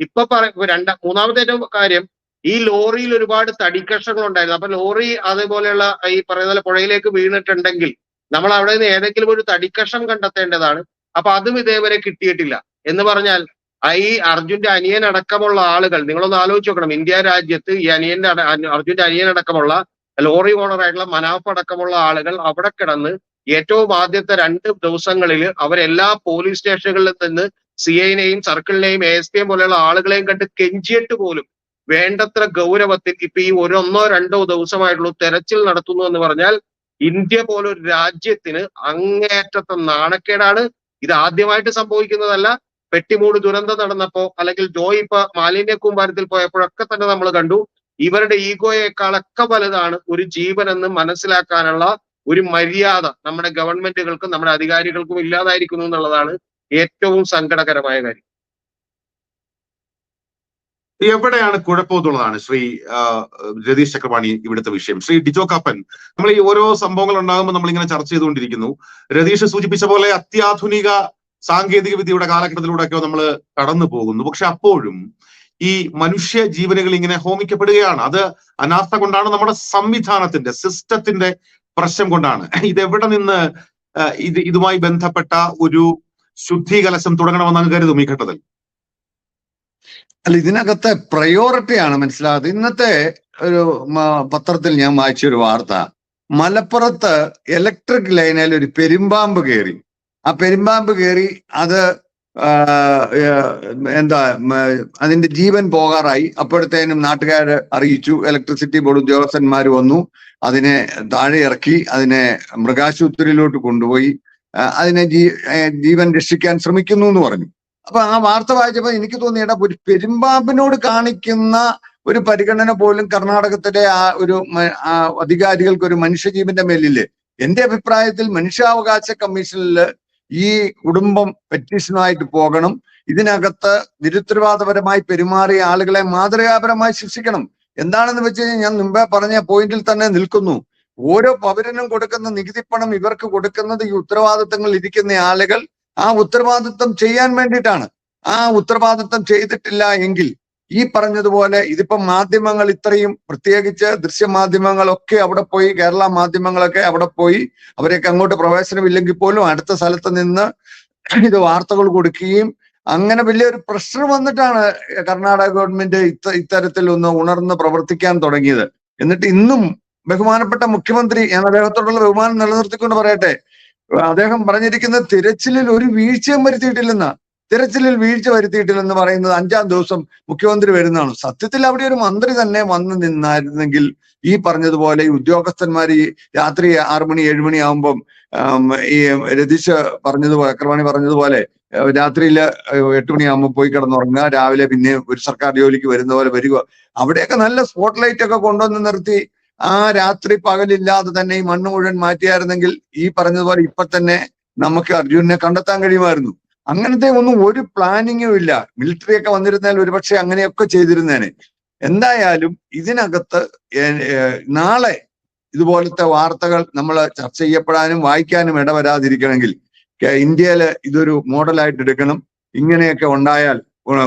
ഇപ്പൊ പറ രണ്ട മൂന്നാമത്തെ കാര്യം ഈ ലോറിയിൽ ഒരുപാട് തടിക്കഷങ്ങൾ ഉണ്ടായിരുന്നു. അപ്പൊ ലോറി അതേപോലെയുള്ള ഈ പറയുന്ന പോലെ പുഴയിലേക്ക് വീണിട്ടുണ്ടെങ്കിൽ നമ്മൾ അവിടെ നിന്ന് ഏതെങ്കിലും ഒരു തടിക്കഷം കണ്ടെത്തേണ്ടതാണ്. അപ്പൊ അതും ഇതേവരെ കിട്ടിയിട്ടില്ല. എന്ന് പറഞ്ഞാൽ ഈ അർജുന്റെ അനിയൻ അടക്കമുള്ള ആളുകൾ നിങ്ങളൊന്ന് ആലോചിച്ച് നോക്കണം. ഇന്ത്യ രാജ്യത്ത് ഈ അനിയന്റെ അർജുന്റെ അനിയൻ അടക്കമുള്ള ലോറി ഓണർ ആയിട്ടുള്ള മനാഫ് അടക്കമുള്ള ആളുകൾ അവിടെ കിടന്ന് ഏറ്റവും ആദ്യത്തെ രണ്ട് ദിവസങ്ങളിൽ അവരെല്ലാ പോലീസ് സ്റ്റേഷനുകളിൽ നിന്ന് സി ഐനെയും സർക്കിളിനെയും എ എസ് പിയും പോലെയുള്ള ആളുകളെയും കണ്ട് കെഞ്ചിയിട്ട് പോലും വേണ്ടത്ര ഗൗരവത്തിൽ ഇപ്പൊ ഈ ഒരൊന്നോ രണ്ടോ ദിവസമായിട്ടുള്ള തെരച്ചിൽ നടത്തുന്നു എന്ന് പറഞ്ഞാൽ ഇന്ത്യ പോലൊരു രാജ്യത്തിന് അങ്ങേറ്റത്തെ നാണക്കേടാണ്. ഇത് ആദ്യമായിട്ട് സംഭവിക്കുന്നതല്ല. പെട്ടിമൂട് ദുരന്തം നടന്നപ്പോ അല്ലെങ്കിൽ ജോയ് ഇപ്പൊ മാലിന്യ കൂമ്പാരത്തിൽ പോയപ്പോഴൊക്കെ തന്നെ നമ്മൾ കണ്ടു. ഇവരുടെ ഈഗോയേക്കാളൊക്കെ വലുതാണ് ഒരു ജീവൻ എന്ന് മനസ്സിലാക്കാനുള്ള ഒരു മര്യാദ നമ്മുടെ ഗവൺമെന്റുകൾക്കും നമ്മുടെ അധികാരികൾക്കും ഇല്ലാതായിരിക്കുന്നു എന്നുള്ളതാണ് ഏറ്റവും സങ്കടകരമായ കാര്യം. എവിടെയാണ് കുഴപ്പമെന്നുള്ളതാണ് ശ്രീ രതീഷ് ചക്രപാണി ഇവിടുത്തെ വിഷയം? ശ്രീ ഡിജോ കാപ്പൻ നമ്മൾ ഈ ഓരോ സംഭവങ്ങൾ ഉണ്ടാകുമ്പോൾ നമ്മൾ ഇങ്ങനെ ചർച്ച ചെയ്തുകൊണ്ടിരിക്കുന്നു. രതീഷ് സൂചിപ്പിച്ച പോലെ അത്യാധുനിക സാങ്കേതിക വിദ്യയുടെ കാലഘട്ടത്തിലൂടെ ഒക്കെ നമ്മൾ കടന്നു പോകുന്നു. പക്ഷെ അപ്പോഴും ഈ മനുഷ്യ ജീവനുകൾ ഇങ്ങനെ ഹോമിക്കപ്പെടുകയാണ്. അത് അനാസ്ഥ കൊണ്ടാണ് നമ്മുടെ സംവിധാനത്തിന്റെ സിസ്റ്റത്തിന്റെ പ്രശ്നം കൊണ്ടാണ്. ഇത് എവിടെ നിന്ന് ഇത് ഇതുമായി ബന്ധപ്പെട്ട ഒരു ശുദ്ധീകലശം തുടങ്ങണമെന്ന് അങ്ങ് കരുതും ഈ ഘട്ടത്തിൽ. അല്ല ഇതിനകത്തെ പ്രയോറിറ്റിയാണ് മനസ്സിലാകുന്നത് ഇന്നത്തെ ഒരു പത്രത്തിൽ ഞാൻ വായിച്ച ഒരു വാർത്ത മലപ്പുറത്ത് ഇലക്ട്രിക് ലൈനിൽ ഒരു പെരുമ്പാമ്പ് കയറി ആ പെരുമ്പാമ്പ് കയറി അത് എന്താ അതിന്റെ ജീവൻ പോകാറായി. അപ്പോഴത്തേനും നാട്ടുകാർ അറിയിച്ചു. ഇലക്ട്രിസിറ്റി ബോർഡ് ഉദ്യോഗസ്ഥന്മാർ വന്നു. അതിനെ താഴെ ഇറക്കി അതിനെ മൃഗാശുപത്രിയിലോട്ട് കൊണ്ടുപോയി. അതിനെ ജീവൻ രക്ഷിക്കാൻ ശ്രമിക്കുന്നു എന്ന് പറഞ്ഞു. അപ്പൊ ആ വാർത്ത വായിച്ചപ്പോൾ എനിക്ക് തോന്നിയടാ ഒരു പെരുമ്പാമ്പിനോട് കാണിക്കുന്ന ഒരു പരിഗണന പോലും കർണാടകത്തിലെ ആ ഒരു അധികാരികൾക്ക് ഒരു മനുഷ്യജീവന്റെ മേലില്ലേ? എന്റെ അഭിപ്രായത്തിൽ മനുഷ്യാവകാശ കമ്മീഷനിൽ ഈ കുടുംബം പെറ്റീഷനായിട്ട് പോകണം. ഇതിനകത്ത് നിരുത്തരവാദപരമായി പെരുമാറിയ ആളുകളെ മാതൃകാപരമായി ശിക്ഷിക്കണം. എന്താണെന്ന് വെച്ച് കഴിഞ്ഞാൽ ഞാൻ മുമ്പേ പറഞ്ഞ പോയിന്റിൽ തന്നെ നിൽക്കുന്നു. ഓരോ പൗരനും കൊടുക്കുന്ന നികുതിപ്പണം ഇവർക്ക് കൊടുക്കുന്നത് ഈ ഉത്തരവാദിത്തങ്ങൾ ഇരിക്കുന്ന ആളുകൾ ആ ഉത്തരവാദിത്തം ചെയ്യാൻ വേണ്ടിയിട്ടാണ്. ആ ഉത്തരവാദിത്തം ചെയ്തിട്ടില്ല എങ്കിൽ ഈ പറഞ്ഞതുപോലെ ഇതിപ്പോ മാധ്യമങ്ങൾ ഇത്രയും പ്രത്യേകിച്ച് ദൃശ്യമാധ്യമങ്ങളൊക്കെ അവിടെ പോയി കേരള മാധ്യമങ്ങളൊക്കെ അവിടെ പോയി അവരെയൊക്കെ അങ്ങോട്ട് പ്രവേശനമില്ലെങ്കിൽ പോലും അടുത്ത സ്ഥലത്ത് നിന്ന് ഇത് വാർത്തകൾ കൊടുക്കുകയും അങ്ങനെ വലിയൊരു പ്രഷർ വന്നിട്ടാണ് കർണാടക ഗവൺമെന്റ് ഇത്ത ഇത്തരത്തിൽ ഒന്ന് ഉണർന്ന് പ്രവർത്തിക്കാൻ തുടങ്ങിയത്. എന്നിട്ട് ഇന്നും ബഹുമാനപ്പെട്ട മുഖ്യമന്ത്രി ഞാൻ അദ്ദേഹത്തോടുള്ള ബഹുമാനം നിലനിർത്തിക്കൊണ്ട് പറയട്ടെ അദ്ദേഹം പറഞ്ഞിരിക്കുന്ന തിരച്ചിലിൽ ഒരു വീഴ്ചയും വരുത്തിയിട്ടില്ലെന്ന. തിരച്ചിലിൽ വീഴ്ച വരുത്തിയിട്ടില്ലെന്ന് പറയുന്നത് അഞ്ചാം ദിവസം മുഖ്യമന്ത്രി വരുന്നതാണ്. സത്യത്തിൽ അവിടെ ഒരു മന്ത്രി തന്നെ വന്നു നിന്നായിരുന്നെങ്കിൽ ഈ പറഞ്ഞതുപോലെ ഈ ഉദ്യോഗസ്ഥന്മാർ ഈ രാത്രി ആറു മണി ഏഴ് മണി ആകുമ്പം ഈ രതീഷ് പറഞ്ഞതുപോലെ അക്രമണി പറഞ്ഞതുപോലെ രാത്രിയിൽ എട്ട് മണിയാകുമ്പോൾ പോയി കിടന്നുറങ്ങുക രാവിലെ പിന്നെ ഒരു സർക്കാർ ജോലിക്ക് വരുന്ന പോലെ വരിക. അവിടെയൊക്കെ നല്ല സ്പോട്ട് ലൈറ്റ് ഒക്കെ കൊണ്ടുവന്ന് നിർത്തി. ആ രാത്രി പകലില്ലാതെ തന്നെ ഈ മണ്ണ് മുഴുവൻ മാറ്റിയായിരുന്നെങ്കിൽ ഈ പറഞ്ഞതുപോലെ ഇപ്പൊ തന്നെ നമുക്ക് അർജുനെ കണ്ടെത്താൻ കഴിയുമായിരുന്നു. അങ്ങനത്തെ ഒന്നും ഒരു പ്ലാനിങ്ങും ഇല്ല. മിലിറ്ററി ഒക്കെ വന്നിരുന്നാൽ ഒരുപക്ഷെ അങ്ങനെയൊക്കെ ചെയ്തിരുന്നേനെ. എന്തായാലും ഇതിനകത്ത് നാളെ ഇതുപോലത്തെ വാർത്തകൾ നമ്മൾ ചർച്ച ചെയ്യപ്പെടാനും വായിക്കാനും ഇടവരാതിരിക്കണമെങ്കിൽ ഇന്ത്യയിലെ ഇതൊരു മോഡലായിട്ട് എടുക്കണം. ഇങ്ങനെയൊക്കെ ഉണ്ടായാൽ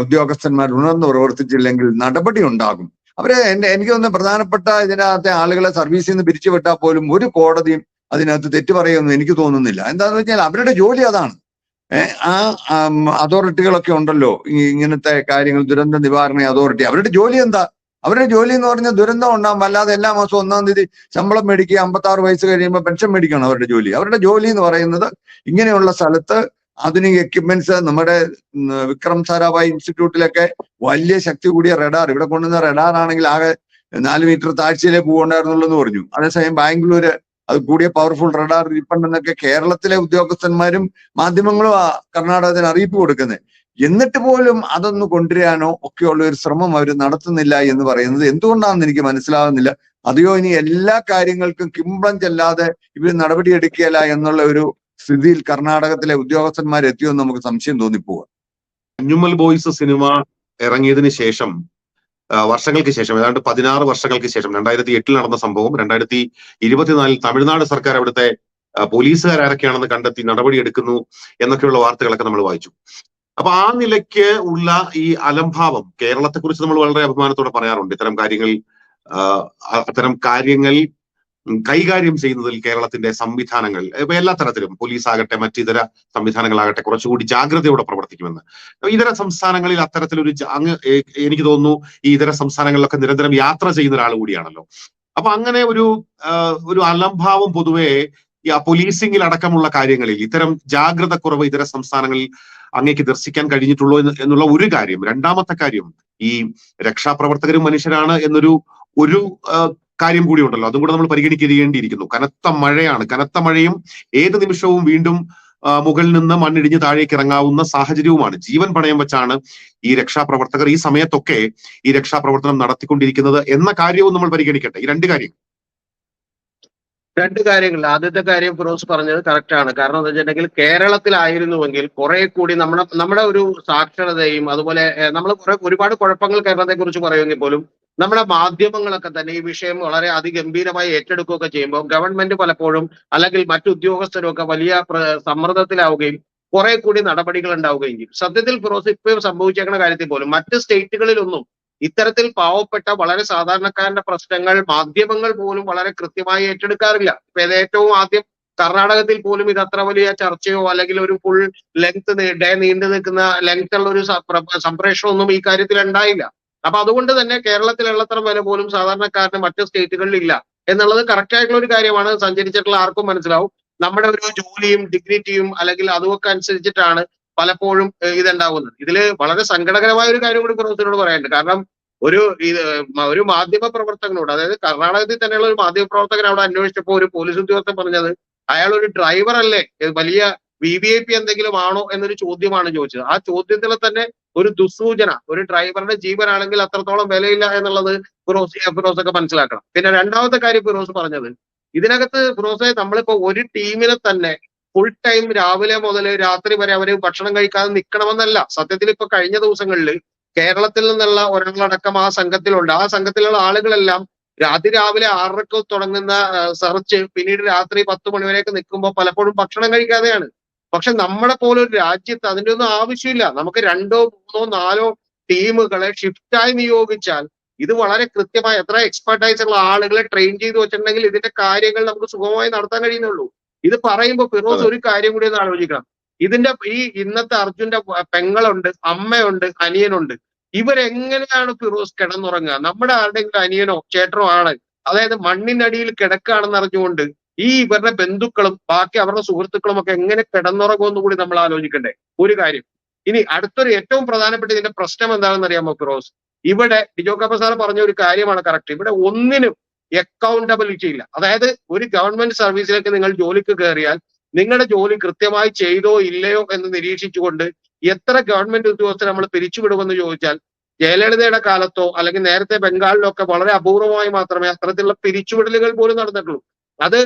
ഉദ്യോഗസ്ഥന്മാർ ഉണർന്നു പ്രവർത്തിച്ചില്ലെങ്കിൽ നടപടി ഉണ്ടാകും. അവരെ എന്റെ എനിക്ക് തോന്നുന്ന പ്രധാനപ്പെട്ട ഇതിനകത്തെ ആളുകളെ സർവീസിൽ നിന്ന് പിരിച്ചുവിട്ടാൽ പോലും ഒരു കോടതിയും അതിനകത്ത് തെറ്റു പറയുമെന്ന് എനിക്ക് തോന്നുന്നില്ല. എന്താണെന്ന് വെച്ചാൽ അവരുടെ ജോലി അതാണ്. ആ അതോറിറ്റികളൊക്കെ ഉണ്ടല്ലോ. ഇങ്ങനത്തെ കാര്യങ്ങൾ ദുരന്ത നിവാരണ അതോറിറ്റി. അവരുടെ ജോലി എന്താ? അവരുടെ ജോലി എന്ന് പറഞ്ഞാൽ ദുരന്തം ഉണ്ടാകും അല്ലാതെ എല്ലാ മാസവും ഒന്നാം തീയതി ശമ്പളം മേടിക്കുക അമ്പത്തി ആറ് വയസ്സ് കഴിയുമ്പോൾ പെൻഷൻ മേടിക്കണം അവരുടെ ജോലി. അവരുടെ ജോലി എന്ന് പറയുന്നത് ഇങ്ങനെയുള്ള സ്ഥലത്ത് ആധുനിക എക്യുപ്മെന്റ്സ് നമ്മുടെ വിക്രം സാരാഭായ് ഇൻസ്റ്റിറ്റ്യൂട്ടിലൊക്കെ വലിയ ശക്തി കൂടിയ റഡാർ. ഇവിടെ കൊണ്ടുവന്ന റഡാർ ആണെങ്കിൽ ആകെ നാല് മീറ്റർ താഴ്ചയിലേക്ക് പോകണ്ടായിരുന്നുള്ളൂ എന്ന് പറഞ്ഞു. അതേസമയം ബാംഗ്ലൂര് അത് കൂടിയ പവർഫുൾ റഡാർ ഇരിപ്പുണ്ടെന്നൊക്കെ കേരളത്തിലെ ഉദ്യോഗസ്ഥന്മാരും മാധ്യമങ്ങളും ആ കർണാടകത്തിന് അറിയിപ്പ് കൊടുക്കുന്നത് എന്നിട്ട് പോലും അതൊന്ന് കൊണ്ടുവരാനോ ഒക്കെയുള്ള ഒരു ശ്രമം അവർ നടത്തുന്നില്ല എന്ന് പറയുന്നത് എന്തുകൊണ്ടാണെന്ന് എനിക്ക് മനസ്സിലാവുന്നില്ല. അതെയോ ഇനി എല്ലാ കാര്യങ്ങൾക്കും കിംബ്ലം ചെല്ലാതെ ഇവർ നടപടിയെടുക്കുകയില്ല എന്നുള്ള ഒരു സ്ഥിതിയിൽ കർണാടകത്തിലെ ഉദ്യോഗസ്ഥന്മാരെത്തിയോ എന്ന് നമുക്ക് സംശയം തോന്നിപ്പോവുക കുഞ്ഞുമൽ ബോയ്സ് സിനിമ ഇറങ്ങിയതിന് ശേഷം വർഷങ്ങൾക്ക് ശേഷം ഏതാണ്ട് പതിനാറ് വർഷങ്ങൾക്ക് ശേഷം രണ്ടായിരത്തി എട്ടിൽ നടന്ന സംഭവം രണ്ടായിരത്തി ഇരുപത്തിനാലിൽ തമിഴ്നാട് സർക്കാർ അവിടുത്തെ പോലീസുകാർ പോലീസുകാരൊക്കെയാണെന്ന് കണ്ടെത്തി നടപടിയെടുക്കുന്നു എന്നൊക്കെയുള്ള വാർത്തകളൊക്കെ നമ്മൾ വായിച്ചു. അപ്പൊ ആ നിലയ്ക്ക് ഉള്ള ഈ അലംഭാവം കേരളത്തെക്കുറിച്ച് നമ്മൾ വളരെ അഭിമാനത്തോടെ പറയാറുണ്ട്. ഇത്തരം കാര്യങ്ങൾ അത്തരം കാര്യങ്ങൾ കൈകാര്യം ചെയ്യുന്നതിൽ കേരളത്തിന്റെ സംവിധാനങ്ങൾ ഇപ്പൊ എല്ലാ തരത്തിലും പോലീസ് ആകട്ടെ മറ്റിതര സംവിധാനങ്ങളാകട്ടെ കുറച്ചുകൂടി ജാഗ്രതയോടെ പ്രവർത്തിക്കുമെന്ന്. ഇതര സംസ്ഥാനങ്ങളിൽ അത്തരത്തിലൊരു അങ്ങ് എനിക്ക് തോന്നുന്നു ഈ ഇതര സംസ്ഥാനങ്ങളിലൊക്കെ നിരന്തരം യാത്ര ചെയ്യുന്ന ഒരാൾ കൂടിയാണല്ലോ. അപ്പൊ അങ്ങനെ ഒരു ഒരു അലംഭാവം പൊതുവെ ഈ പോലീസിംഗിൽ അടക്കമുള്ള കാര്യങ്ങളിൽ ഇത്തരം ജാഗ്രത കുറവ് ഇതര സംസ്ഥാനങ്ങളിൽ അങ്ങേക്ക് ദർശിക്കാൻ കഴിഞ്ഞിട്ടുള്ളൂ എന്നുള്ള ഒരു കാര്യം രണ്ടാമത്തെ കാര്യം ഈ രക്ഷാപ്രവർത്തകരും മനുഷ്യരാണ് എന്നൊരു ഒരു കാര്യം കൂടി ഉണ്ടല്ലോ. അതും കൂടെ നമ്മൾ പരിഗണിക്കേണ്ടിയിരിക്കുന്നു. കനത്ത മഴയാണ്. കനത്ത മഴയും ഏത് നിമിഷവും വീണ്ടും മുകളിൽ നിന്ന് മണ്ണിടിഞ്ഞ് താഴേക്ക് ഇറങ്ങാവുന്ന സാഹചര്യവുമാണ്. ജീവൻ പണയം വെച്ചാണ് ഈ രക്ഷാപ്രവർത്തകർ ഈ സമയത്തൊക്കെ ഈ രക്ഷാപ്രവർത്തനം നടത്തിക്കൊണ്ടിരിക്കുന്നത് എന്ന കാര്യവും നമ്മൾ പരിഗണിക്കട്ടെ. ഈ രണ്ട് കാര്യങ്ങൾ. രണ്ട് കാര്യങ്ങൾ. ആദ്യത്തെ കാര്യം ഫിറോസ് പറഞ്ഞത് കറക്റ്റ് ആണ്. കാരണം എന്താ വെച്ചിട്ടുണ്ടെങ്കിൽ കേരളത്തിലായിരുന്നുവെങ്കിൽ കുറെ കൂടി നമ്മുടെ നമ്മുടെ ഒരു സാക്ഷരതയും അതുപോലെ നമ്മൾ കുറെ ഒരുപാട് കുഴപ്പങ്ങൾ കേരളത്തെ കുറിച്ച് പറയുമെങ്കിൽ പോലും നമ്മുടെ മാധ്യമങ്ങളൊക്കെ തന്നെ ഈ വിഷയം വളരെ അതിഗംഭീരമായി ഏറ്റെടുക്കുകയൊക്കെ ചെയ്യുമ്പോൾ ഗവൺമെന്റ് പലപ്പോഴും അല്ലെങ്കിൽ മറ്റു ഉദ്യോഗസ്ഥരൊക്കെ വലിയ സമ്മർദ്ദത്തിലാവുകയും കുറെ കൂടി നടപടികൾ ഉണ്ടാവുകയും ചെയ്യും. സത്യത്തിൽ ഫിറോസ് സംഭവിച്ചേക്കുന്ന കാര്യത്തിൽ പോലും മറ്റ് സ്റ്റേറ്റുകളിലൊന്നും ഇത്തരത്തിൽ പാവപ്പെട്ട വളരെ സാധാരണക്കാരന്റെ പ്രശ്നങ്ങൾ മാധ്യമങ്ങൾ പോലും വളരെ കൃത്യമായി ഏറ്റെടുക്കാറില്ല. ഇപ്പൊ ഏറ്റവും ആദ്യം കർണാടകത്തിൽ പോലും ഇത് അത്ര വലിയ ചർച്ചയോ അല്ലെങ്കിൽ ഒരു ഫുൾ ലെങ്ത് ഡേ നീണ്ടു നിൽക്കുന്ന ലെങ്ത് ഉള്ള ഒരു സംപ്രേഷണമൊന്നും ഈ കാര്യത്തിൽ ഉണ്ടായില്ല. അപ്പൊ അതുകൊണ്ട് തന്നെ കേരളത്തിലുള്ളത്ര വില പോലും സാധാരണക്കാരന് മറ്റു സ്റ്റേറ്റുകളിൽ ഇല്ല. എന്നുള്ളത് കറക്റ്റ് ആയിട്ടുള്ള ഒരു കാര്യമാണ്. സഞ്ചരിച്ചിട്ടുള്ള ആർക്കും മനസ്സിലാവും. നമ്മുടെ ഒരു ജോലിയും ഡിഗ്നിറ്റിയും അല്ലെങ്കിൽ അതുമൊക്കെ അനുസരിച്ചിട്ടാണ് പലപ്പോഴും ഇതുണ്ടാവുന്നത്. ഇതിൽ വളരെ സങ്കടകരമായ ഒരു കാര്യം കൂടി പ്രവർത്തനോട് പറയാനുണ്ട്. കാരണം ഒരു ഇത് ഒരു മാധ്യമ പ്രവർത്തകനോട് അതായത് കർണാടകത്തിൽ തന്നെയുള്ള ഒരു മാധ്യമ പ്രവർത്തകൻ അവിടെ അന്വേഷിച്ചപ്പോൾ ഒരു പോലീസ് ഉദ്യോഗസ്ഥൻ പറഞ്ഞത് അയാൾ ഒരു ഡ്രൈവർ അല്ലേ വലിയ വി വി ഐ പി എന്തെങ്കിലും ആണോ എന്നൊരു ചോദ്യമാണ് ചോദിച്ചത്. ആ ചോദ്യത്തിൽ തന്നെ ഒരു ദുസൂചന ഒരു ഡ്രൈവറുടെ ജീവനാണെങ്കിൽ അത്രത്തോളം വിലയില്ല എന്നുള്ളത് ഫിറോസ് ഫിറോസ് ഒക്കെ മനസ്സിലാക്കണം. പിന്നെ രണ്ടാമത്തെ കാര്യം ഫിറോസ് പറഞ്ഞത് ഇതിനകത്ത് ഫിറോസെ നമ്മളിപ്പോ ഒരു ടീമിനെ തന്നെ ഫുൾ ടൈം രാവിലെ മുതൽ രാത്രി വരെ അവർ ഭക്ഷണം കഴിക്കാതെ നിൽക്കണമെന്നല്ല സത്യത്തിൽ ഇപ്പൊ കഴിഞ്ഞ ദിവസങ്ങളിൽ കേരളത്തിൽ നിന്നുള്ള ഒരാളടക്കം ആ സംഘത്തിലുണ്ട്. ആ സംഘത്തിലുള്ള ആളുകളെല്ലാം അതിരാവിലെ ആറരക്ക് തുടങ്ങുന്ന സെർച്ച് പിന്നീട് രാത്രി പത്ത് മണിവരെയൊക്കെ നിൽക്കുമ്പോൾ പലപ്പോഴും ഭക്ഷണം കഴിക്കാതെയാണ്. പക്ഷെ നമ്മളെ പോലെ ഒരു രാജ്യത്ത് അതിന്റെ ഒന്നും ആവശ്യമില്ല. നമുക്ക് രണ്ടോ മൂന്നോ നാലോ ടീമുകളെ ഷിഫ്റ്റായി നിയോഗിച്ചാൽ ഇത് വളരെ കൃത്യമായി എത്ര എക്സ്പെർട്ടൈസ് ഉള്ള ആളുകളെ ട്രെയിൻ ചെയ്ത് വെച്ചിട്ടുണ്ടെങ്കിൽ ഇതിന്റെ കാര്യങ്ങൾ നമുക്ക് സുഖമായി നടത്താൻ കഴിയുന്നുള്ളൂ. ഇത് പറയുമ്പോൾ ഫിറോസ് ഒരു കാര്യം കൂടി ഒന്ന് ആലോചിക്കണം. ഇതിന്റെ ഈ ഇന്നത്തെ അർജുന്റെ പെങ്ങളുണ്ട് അമ്മയുണ്ട് അനിയനുണ്ട്. ഇവരെങ്ങനെയാണ് ഫിറോസ് കിടന്നുറങ്ങുക? നമ്മുടെ ആരുടെങ്കിലും അനിയനോ ചേട്ടനോ ആണ്. അതായത് മണ്ണിനടിയിൽ കിടക്കുകയാണെന്ന് അറിഞ്ഞുകൊണ്ട് ഈ ഇവരുടെ ബന്ധുക്കളും ബാക്കി അവരുടെ സുഹൃത്തുക്കളും ഒക്കെ എങ്ങനെ കിടന്നുറങ്ങുമെന്ന് കൂടി നമ്മൾ ആലോചിക്കണ്ടേ. ഒരു കാര്യം. ഇനി അടുത്തൊരു ഏറ്റവും പ്രധാനപ്പെട്ട ഇതിന്റെ പ്രശ്നം എന്താണെന്ന് അറിയാമോ ഫിറോസ്? ഇവിടെ ഡിജോ കപ്പസാർ പറഞ്ഞ ഒരു കാര്യമാണ് കറക്റ്റ് ഇവിടെ ഒന്നിനും അക്കൗണ്ടബിലിറ്റി ഇല്ല. അതായത് ഒരു ഗവൺമെന്റ് സർവീസിലേക്ക് നിങ്ങൾ ജോലിക്ക് കയറിയാൽ നിങ്ങളുടെ ജോലി കൃത്യമായി ചെയ്തോ ഇല്ലയോ എന്ന് നിരീക്ഷിച്ചുകൊണ്ട് എത്ര ഗവൺമെന്റ് ഉദ്യോഗസ്ഥർ നമ്മൾ പിരിച്ചുവിടുമെന്ന് ചോദിച്ചാൽ ജയലളിതയുടെ കാലത്തോ അല്ലെങ്കിൽ നേരത്തെ ബംഗാളിലോ ഒക്കെ വളരെ അപൂർവമായി മാത്രമേ അത്തരത്തിലുള്ള പിരിച്ചുവിടലുകൾ പോലും നടന്നിട്ടുള്ളൂ. അത്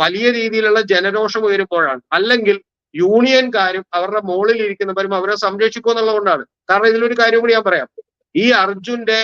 വലിയ രീതിയിലുള്ള ജനരോഷം ഉയരുമ്പോഴാണ്. അല്ലെങ്കിൽ യൂണിയൻകാരും അവരുടെ മുകളിൽ ഇരിക്കുന്നവരും അവരെ സംരക്ഷിക്കും എന്നുള്ളതുകൊണ്ടാണ്. കാരണം ഇതിലൊരു കാര്യം കൂടി ഞാൻ പറയാം. ഈ അർജുന്റെ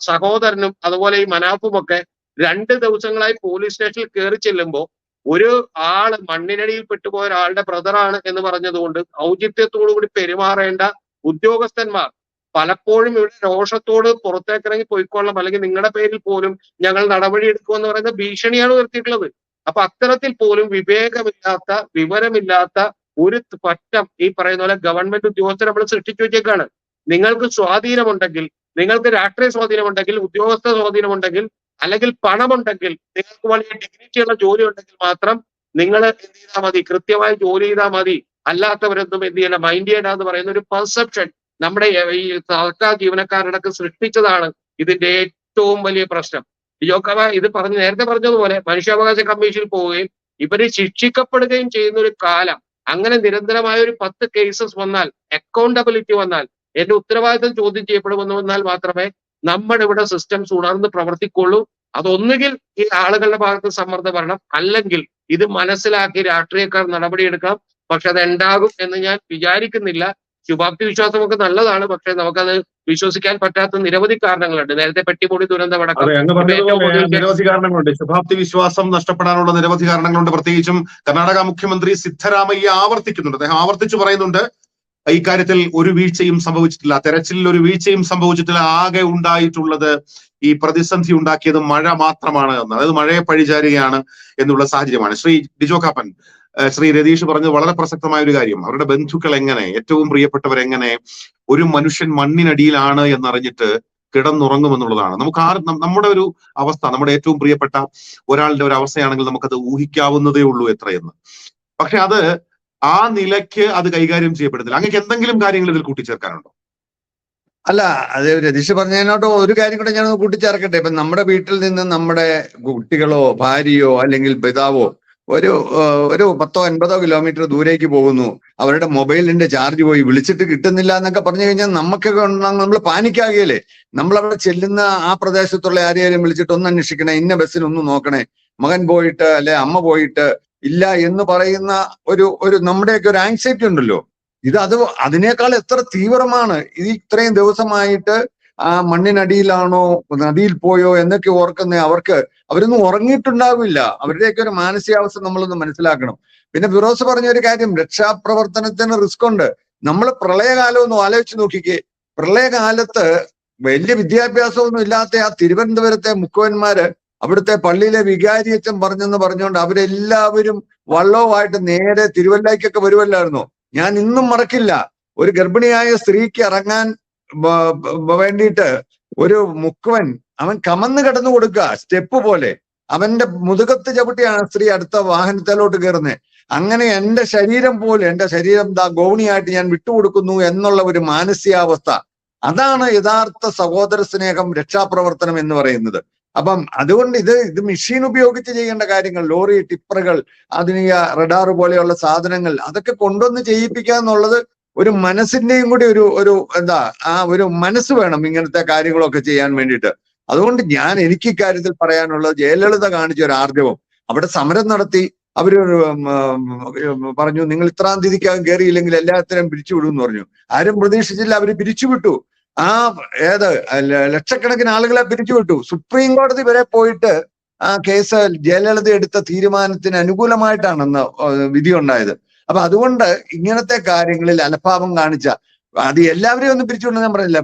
സഹോദരനും അതുപോലെ ഈ മനാഫും ഒക്കെ രണ്ട് ദിവസങ്ങളായി പോലീസ് സ്റ്റേഷനിൽ കയറി ചെല്ലുമ്പോൾ ഒരു ആൾ മണ്ണിനടിയിൽ പെട്ടുപോയ ഒരാളുടെ ബ്രദറാണ് എന്ന് പറഞ്ഞതുകൊണ്ട് ഔചിത്യത്തോടു കൂടി പെരുമാറേണ്ട ഉദ്യോഗസ്ഥന്മാർ പലപ്പോഴും ഇവിടെ രോഷത്തോട് പുറത്തേക്കിറങ്ങി പോയിക്കൊള്ളാം അല്ലെങ്കിൽ നിങ്ങളുടെ പേരിൽ പോലും ഞങ്ങൾ നടപടി എടുക്കുമെന്ന് പറയുന്ന ഭീഷണിയാണ് ഉയർത്തിയിട്ടുള്ളത്. അപ്പൊ അത്തരത്തിൽ പോലും വിവേകമില്ലാത്ത വിവരമില്ലാത്ത ഒരു പറ്റം ഈ പറയുന്ന പോലെ ഗവൺമെന്റ് ഉദ്യോഗസ്ഥരെ നമ്മൾ സൃഷ്ടിച്ചു വെച്ചേക്കാണ്. നിങ്ങൾക്ക് സ്വാധീനമുണ്ടെങ്കിൽ നിങ്ങൾക്ക് രാഷ്ട്രീയ സ്വാധീനമുണ്ടെങ്കിൽ ഉദ്യോഗസ്ഥ സ്വാധീനമുണ്ടെങ്കിൽ അല്ലെങ്കിൽ പണമുണ്ടെങ്കിൽ നിങ്ങൾക്ക് വലിയ ഡിഗ്നിറ്റിയുള്ള ജോലി ഉണ്ടെങ്കിൽ മാത്രം നിങ്ങൾ എന്ത് ചെയ്താൽ മതി? കൃത്യമായി ജോലി ചെയ്താൽ മതി. അല്ലാത്തവരൊന്നും എന്ത് ചെയ്യണം മൈൻഡ് ചെയ്യണ്ട എന്ന് പറയുന്ന ഒരു പെർസെപ്ഷൻ നമ്മുടെ ഈ സർക്കാർ ജീവനക്കാരുടെ സൃഷ്ടിച്ചതാണ് ഇതിന്റെ ഏറ്റവും വലിയ പ്രശ്നം. യോക്കവ ഇത് പറഞ്ഞു നേരത്തെ പറഞ്ഞതുപോലെ മനുഷ്യാവകാശ കമ്മീഷനിൽ പോവുകയും ഇവർ ശിക്ഷിക്കപ്പെടുകയും ചെയ്യുന്ന ഒരു കാലം. അങ്ങനെ നിരന്തരമായ ഒരു പത്ത് കേസസ് വന്നാൽ അക്കൗണ്ടബിലിറ്റി വന്നാൽ എന്റെ ഉത്തരവാദിത്തം ചോദ്യം ചെയ്യപ്പെടുമെന്ന് വന്നാൽ മാത്രമേ നമ്മുടെ ഇവിടെ സിസ്റ്റംസ് ഉണർന്ന് പ്രവർത്തിക്കുള്ളൂ അതൊന്നുകിൽ ഈ ആളുകളുടെ ഭാഗത്ത് സമ്മർദ്ദം വരണം അല്ലെങ്കിൽ ഇത് മനസ്സിലാക്കി രാഷ്ട്രീയക്കാർ നടപടിയെടുക്കാം പക്ഷെ അത് ഉണ്ടാകും എന്ന് ഞാൻ വിചാരിക്കുന്നില്ല. ശുഭാപ്തി വിശ്വാസം ഒക്കെ നല്ലതാണ് പക്ഷെ നമുക്കത് വിശ്വസിക്കാൻ പറ്റാത്ത നിരവധി കാരണങ്ങളുണ്ട്. നേരത്തെ പെട്ടിമുടി ദുരന്തമടക്കം നിരവധി കാരണങ്ങളുണ്ട്. ശുഭാപ്തി വിശ്വാസം നഷ്ടപ്പെടാനുള്ള നിരവധി കാരണങ്ങളുണ്ട്. പ്രത്യേകിച്ചും കർണാടക മുഖ്യമന്ത്രി സിദ്ധരാമയ്യ ആവർത്തിക്കുന്നുണ്ട്. അദ്ദേഹം ആവർത്തിച്ചു പറയുന്നുണ്ട് ഇക്കാര്യത്തിൽ ഒരു വീഴ്ചയും സംഭവിച്ചിട്ടില്ല. തെരച്ചിലിൽ ഒരു വീഴ്ചയും സംഭവിച്ചിട്ടില്ല. ആകെ ഉണ്ടായിട്ടുള്ളത് ഈ പ്രതിസന്ധി ഉണ്ടാക്കിയത് മഴ മാത്രമാണ് എന്ന്. അതായത് മഴയെ പഴിചാരുകയാണ് എന്നുള്ള സാഹചര്യമാണ്. ശ്രീ ഡിജോ കാപ്പൻ ശ്രീ രതീഷ് പറഞ്ഞത് വളരെ പ്രസക്തമായ ഒരു കാര്യം. അവരുടെ ബന്ധുക്കൾ എങ്ങനെ ഏറ്റവും പ്രിയപ്പെട്ടവർ എങ്ങനെ ഒരു മനുഷ്യൻ മണ്ണിനടിയിലാണ് എന്നറിഞ്ഞിട്ട് കിടന്നുറങ്ങുമെന്നുള്ളതാണ്. നമുക്ക് ആർ നമ്മുടെ ഒരു അവസ്ഥ നമ്മുടെ ഏറ്റവും പ്രിയപ്പെട്ട ഒരാളുടെ ഒരു അവസ്ഥയാണെങ്കിൽ നമുക്കത് ഊഹിക്കാവുന്നതേ ഉള്ളൂ എത്രയെന്ന് പക്ഷെ അത് ആ നിലയ്ക്ക് അത് കൈകാര്യം ചെയ്യപ്പെടുന്നില്ല. അങ്ങനെ എന്തെങ്കിലും കാര്യങ്ങൾ ഇതിൽ കൂട്ടിച്ചേർക്കാനുണ്ടോ? അല്ല അത് രതീഷ് പറഞ്ഞതിനോട്ട് ഒരു കാര്യം കൂടെ ഞാൻ കൂട്ടിച്ചേർക്കട്ടെ. ഇപ്പൊ നമ്മുടെ വീട്ടിൽ നിന്ന് നമ്മുടെ കുട്ടികളോ ഭാര്യയോ അല്ലെങ്കിൽ പിതാവോ ഒരു ഒരു പത്തോ എൺപതോ കിലോമീറ്റർ ദൂരേക്ക് പോകുന്നു. അവരുടെ മൊബൈലിന്റെ ചാർജ് പോയി. വിളിച്ചിട്ട് കിട്ടുന്നില്ല എന്നൊക്കെ പറഞ്ഞു കഴിഞ്ഞാൽ നമുക്കൊക്കെ നമ്മൾ പാനിക്കാകുകയല്ലേ നമ്മൾ അവിടെ ചെല്ലുന്ന ആ പ്രദേശത്തുള്ള ആരെയും വിളിച്ചിട്ട് ഒന്ന് അന്വേഷിക്കണേ. ഇന്ന ബസ്സിൽ ഒന്ന് നോക്കണേ. മകൻ പോയിട്ട് അല്ലെ അമ്മ പോയിട്ട് ഇല്ല എന്ന് പറയുന്ന ഒരു ഒരു നമ്മുടെയൊക്കെ ഒരു ആങ്സൈറ്റി ഉണ്ടല്ലോ. ഇത് അത് അതിനേക്കാൾ എത്ര തീവ്രമാണ്. ഇത് ഇത്രയും ദിവസമായിട്ട് ആ മണ്ണിനടിയിലാണോ നദിയിൽ പോയോ എന്നൊക്കെ ഓർക്കുന്ന അവർക്ക് അവരൊന്നും ഉറങ്ങിയിട്ടുണ്ടാവില്ല. അവരുടെയൊക്കെ ഒരു മാനസികാവസ്ഥ നമ്മളൊന്ന് മനസ്സിലാക്കണം. പിന്നെ ഫിറോസ് പറഞ്ഞ ഒരു കാര്യം രക്ഷാപ്രവർത്തനത്തിന് റിസ്ക് ഉണ്ട്. നമ്മൾ പ്രളയകാലം ഒന്ന് ആലോചിച്ച് നോക്കിക്കേ. പ്രളയകാലത്ത് വലിയ വിദ്യാഭ്യാസമൊന്നും ഇല്ലാത്ത ആ തിരുവനന്തപുരത്തെ മുക്കുവന്മാര് അവിടുത്തെ പള്ളിയിലെ വികാരിയച്ഛൻ പറഞ്ഞെന്ന് പറഞ്ഞുകൊണ്ട് അവരെല്ലാവരും വള്ളവുമായിട്ട് നേരെ തിരുവല്ലയ്ക്കൊക്കെ വരുമല്ലായിരുന്നു ഞാൻ ഇന്നും മറക്കില്ല. ഒരു ഗർഭിണിയായ സ്ത്രീക്ക് ഇറങ്ങാൻ വേണ്ടിയിട്ട് ഒരു മുക്കുവൻ അവൻ കമന്ന് കിടന്നു കൊടുക്കുക സ്റ്റെപ്പ് പോലെ. അവന്റെ മുതുകത്ത് ചവിട്ടിയാണ് സ്ത്രീ അടുത്ത വാഹനത്തിലോട്ട് കയറുന്നത് അങ്ങനെ എന്റെ ശരീരം പോലെ എന്റെ ശരീരം ദാ ഗൗണിയായിട്ട് ഞാൻ വിട്ടുകൊടുക്കുന്നു എന്നുള്ള ഒരു മാനസികാവസ്ഥ. അതാണ് യഥാർത്ഥ സഹോദര സ്നേഹം രക്ഷാപ്രവർത്തനം എന്ന് പറയുന്നത്. അപ്പം അതുകൊണ്ട് ഇത് ഇത് മെഷീൻ ഉപയോഗിച്ച് ചെയ്യേണ്ട കാര്യങ്ങൾ ലോറി ടിപ്പറുകൾ ആധുനിക റഡാർ പോലെയുള്ള സാധനങ്ങൾ അതൊക്കെ കൊണ്ടുവന്ന് ചെയ്യിപ്പിക്കുക എന്നുള്ളത് ഒരു മനസ്സിന്റെയും കൂടി ഒരു ഒരു എന്താ ആ ഒരു മനസ്സ് വേണം ഇങ്ങനത്തെ കാര്യങ്ങളൊക്കെ ചെയ്യാൻ വേണ്ടിയിട്ട്. അതുകൊണ്ട് ഞാൻ എനിക്ക് ഇക്കാര്യത്തിൽ പറയാനുള്ളത് ജയലളിത കാണിച്ച ഒരു ആർജവം. അവിടെ സമരം നടത്തി അവർ പറഞ്ഞു നിങ്ങൾ ഇത്രാം തീയതിക്കകം കയറിയില്ലെങ്കിൽ എല്ലാത്തിനും പിരിച്ചുവിടും എന്ന് പറഞ്ഞു. ആരും പ്രതീക്ഷിച്ചില്ല അവർ പിരിച്ചുവിട്ടു ആ ഏത് ലക്ഷക്കണക്കിന് ആളുകളെ പിരിച്ചുവിട്ടു സുപ്രീം കോടതി വരെ പോയിട്ട് ആ കേസ് ജയലളിത എടുത്ത തീരുമാനത്തിന് അനുകൂലമായിട്ടാണെന്ന് വിധി ഉണ്ടായത്. അപ്പൊ അതുകൊണ്ട് ഇങ്ങനത്തെ കാര്യങ്ങളിൽ അലഭാവം കാണിച്ച അത് എല്ലാവരെയും ഒന്നും പിരിച്ചുവിടുന്ന ഞാൻ പറഞ്ഞില്ല.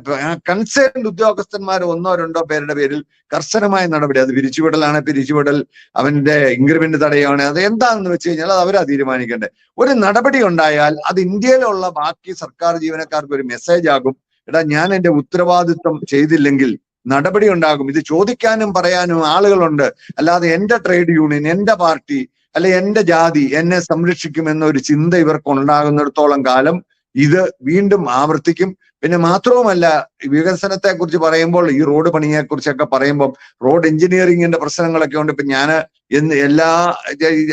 കൺസേൺഡ് ഉദ്യോഗസ്ഥന്മാർ ഒന്നോ രണ്ടോ പേരുടെ പേരിൽ കർശനമായ നടപടി. അത് പിരിച്ചുവിടലാണ് പിരിച്ചുവിടൽ അവന്റെ ഇൻക്രിമെന്റ് തടയുകയാണ്. അത് എന്താണെന്ന് വെച്ച് കഴിഞ്ഞാൽ അത് അവരാ തീരുമാനിക്കേണ്ടത്. ഒരു നടപടി ഉണ്ടായാൽ അത് ഇന്ത്യയിലുള്ള ബാക്കി സർക്കാർ ജീവനക്കാർക്ക് ഒരു മെസ്സേജ് ആകും. എടാ ഞാൻ എന്റെ ഉത്തരവാദിത്വം ചെയ്തില്ലെങ്കിൽ നടപടി ഉണ്ടാകും. ഇത് ചോദിക്കാനും പറയാനും ആളുകളുണ്ട്. അല്ലാതെ എന്റെ ട്രേഡ് യൂണിയൻ എന്റെ പാർട്ടി അല്ലെ എന്റെ ജാതി എന്നെ സംരക്ഷിക്കും എന്നൊരു ചിന്ത ഇവർക്ക് ഉണ്ടാകുന്നിടത്തോളം കാലം ഇത് വീണ്ടും ആവർത്തിക്കും. പിന്നെ മാത്രവുമല്ല വികസനത്തെ കുറിച്ച് പറയുമ്പോൾ ഈ റോഡ് പണിയെ കുറിച്ചൊക്കെ പറയുമ്പോൾ റോഡ് എഞ്ചിനീയറിംഗിന്റെ പ്രശ്നങ്ങളൊക്കെ ഉണ്ട്. ഇപ്പൊ ഞാൻ എന്ന് എല്ലാ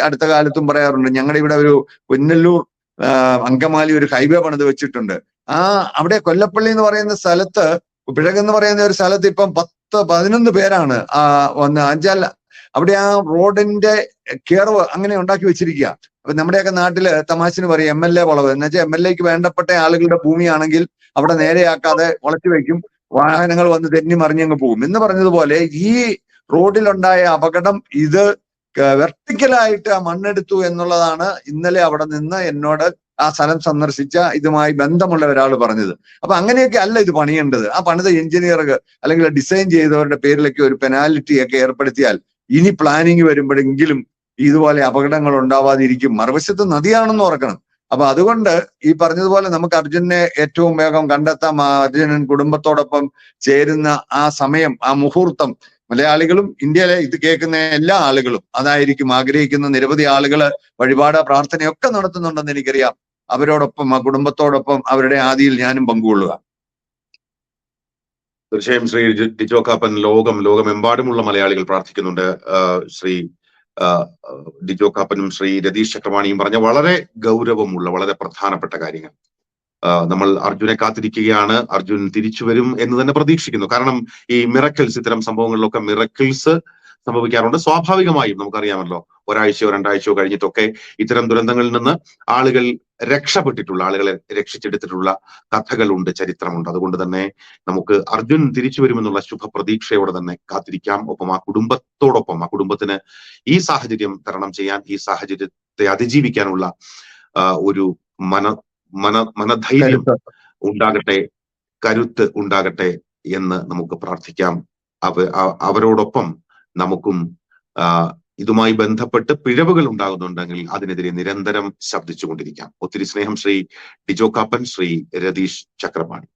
അടുത്ത കാലത്തും പറയാറുണ്ട്. ഞങ്ങളുടെ ഇവിടെ ഒരു പുന്നല്ലൂർ അങ്കമാലി ഒരു ഹൈവേ പണിത് വെച്ചിട്ടുണ്ട്. ആ അവിടെ കൊല്ലപ്പള്ളി എന്ന് പറയുന്ന സ്ഥലത്ത് പിഴകെന്ന് പറയുന്ന ഒരു സ്ഥലത്ത് ഇപ്പം പത്ത് പതിനൊന്ന് പേരാണ് ആ വന്ന്. അഞ്ചാൽ അവിടെ ആ റോഡിന്റെ കേറവ് അങ്ങനെ ഉണ്ടാക്കി വെച്ചിരിക്കുക അപ്പൊ നമ്മുടെയൊക്കെ നാട്ടിൽ തമാശന് പറയും എം എൽ എ വളവ്. എന്ന് വെച്ചാൽ എം എൽ എക്ക് വേണ്ടപ്പെട്ട ആളുകളുടെ ഭൂമിയാണെങ്കിൽ അവിടെ നേരെയാക്കാതെ വളച്ചു വെക്കും വാഹനങ്ങൾ വന്ന് തെന്നി മറിഞ്ഞങ്ങ് പോകും. എന്ന് പറഞ്ഞതുപോലെ ഈ റോഡിലുണ്ടായ അപകടം ഇത് വെർട്ടിക്കലായിട്ട് മണ്ണെടുത്തു എന്നുള്ളതാണ് ഇന്നലെ അവിടെ നിന്ന് എന്നോട് ആ സ്ഥലം സന്ദർശിച്ച ഇതുമായി ബന്ധമുള്ള ഒരാൾ പറഞ്ഞത്. അപ്പൊ അങ്ങനെയൊക്കെ അല്ല ഇത് പണിയേണ്ടത്. ആ പണിത എഞ്ചിനീയർക്ക് അല്ലെങ്കിൽ ഡിസൈൻ ചെയ്തവരുടെ പേരിലൊക്കെ ഒരു പെനാലിറ്റി ഒക്കെ ഏർപ്പെടുത്തിയാൽ ഇനി പ്ലാനിങ് വരുമ്പോഴെങ്കിലും ഇതുപോലെ അപകടങ്ങൾ ഉണ്ടാവാതിരിക്കും. മറുവശത്ത് നദിയാണെന്ന് ഓർക്കണം. അപ്പൊ അതുകൊണ്ട് ഈ പറഞ്ഞതുപോലെ നമുക്ക് അർജുനെ ഏറ്റവും വേഗം കണ്ടെത്താം. അർജുനൻ കുടുംബത്തോടൊപ്പം ചേരുന്ന ആ സമയം ആ മുഹൂർത്തം. മലയാളികളും ഇന്ത്യയിലെ ഇത് കേൾക്കുന്ന എല്ലാ ആളുകളും അതായിരിക്കും ആഗ്രഹിക്കുന്ന നിരവധി ആളുകൾ വഴിപാട് പ്രാർത്ഥനയൊക്കെ നടത്തുന്നുണ്ടെന്ന് എനിക്കറിയാം. അവരോടൊപ്പം ആ കുടുംബത്തോടൊപ്പം അവരുടെ ആദിയിൽ ഞാനും പങ്കുകൊള്ളുക. തീർച്ചയായും ശ്രീ ഡിജോക്കാപ്പൻ ഡിജോ കാപ്പൻ ലോകം ലോകമെമ്പാടുമുള്ള മലയാളികൾ പ്രാർത്ഥിക്കുന്നുണ്ട്. ശ്രീ ആ, ആ, ഡിജോ കാപ്പനും ശ്രീ രതീഷ് ചക്രവാണിയും പറഞ്ഞ വളരെ ഗൗരവമുള്ള വളരെ പ്രധാനപ്പെട്ട കാര്യങ്ങൾ. നമ്മൾ അർജുനെ കാത്തിരിക്കുകയാണ്. അർജുൻ തിരിച്ചു വരും എന്ന് തന്നെ പ്രതീക്ഷിക്കുന്നു. കാരണം ഈ മിറക്കിൾസ് ഇത്തരം സംഭവങ്ങളിലൊക്കെ മിറക്കിൾസ് സംഭവിക്കാറുണ്ട്. സ്വാഭാവികമായും നമുക്കറിയാമല്ലോ ഒരാഴ്ചയോ രണ്ടാഴ്ചയോ കഴിഞ്ഞിട്ടൊക്കെ ഇത്തരം ദുരന്തങ്ങളിൽ നിന്ന് ആളുകൾ രക്ഷപ്പെട്ടിട്ടുള്ള ആളുകളെ രക്ഷിച്ചെടുത്തിട്ടുള്ള കഥകളുണ്ട് ചരിത്രമുണ്ട്. അതുകൊണ്ട് തന്നെ നമുക്ക് അർജുൻ തിരിച്ചു വരുമെന്നുള്ള ശുഭപ്രതീക്ഷയോടെ തന്നെ കാത്തിരിക്കാം. ഒപ്പം ആ കുടുംബത്തോടൊപ്പം ആ കുടുംബത്തിന് ഈ സാഹചര്യം തരണം ചെയ്യാൻ ഈ സാഹചര്യത്തെ അതിജീവിക്കാനുള്ള ഒരു മന മന മനധൈര്യം ഉണ്ടാകട്ടെ കരുത്ത് ഉണ്ടാകട്ടെ എന്ന് നമുക്ക് പ്രാർത്ഥിക്കാം. അവ അവരോടൊപ്പം നമുക്കും ഇതുമായി ബന്ധപ്പെട്ട് പിഴവുകൾ ഉണ്ടാകുന്നുണ്ടെങ്കിൽ അതിനെതിരെ നിരന്തരം ശബ്ദിച്ചുകൊണ്ടിരിക്കാം. ഒത്തിരി സ്നേഹം ശ്രീ ഡിജോ കാപ്പൻ ശ്രീ രതീഷ് ചക്രപാണി.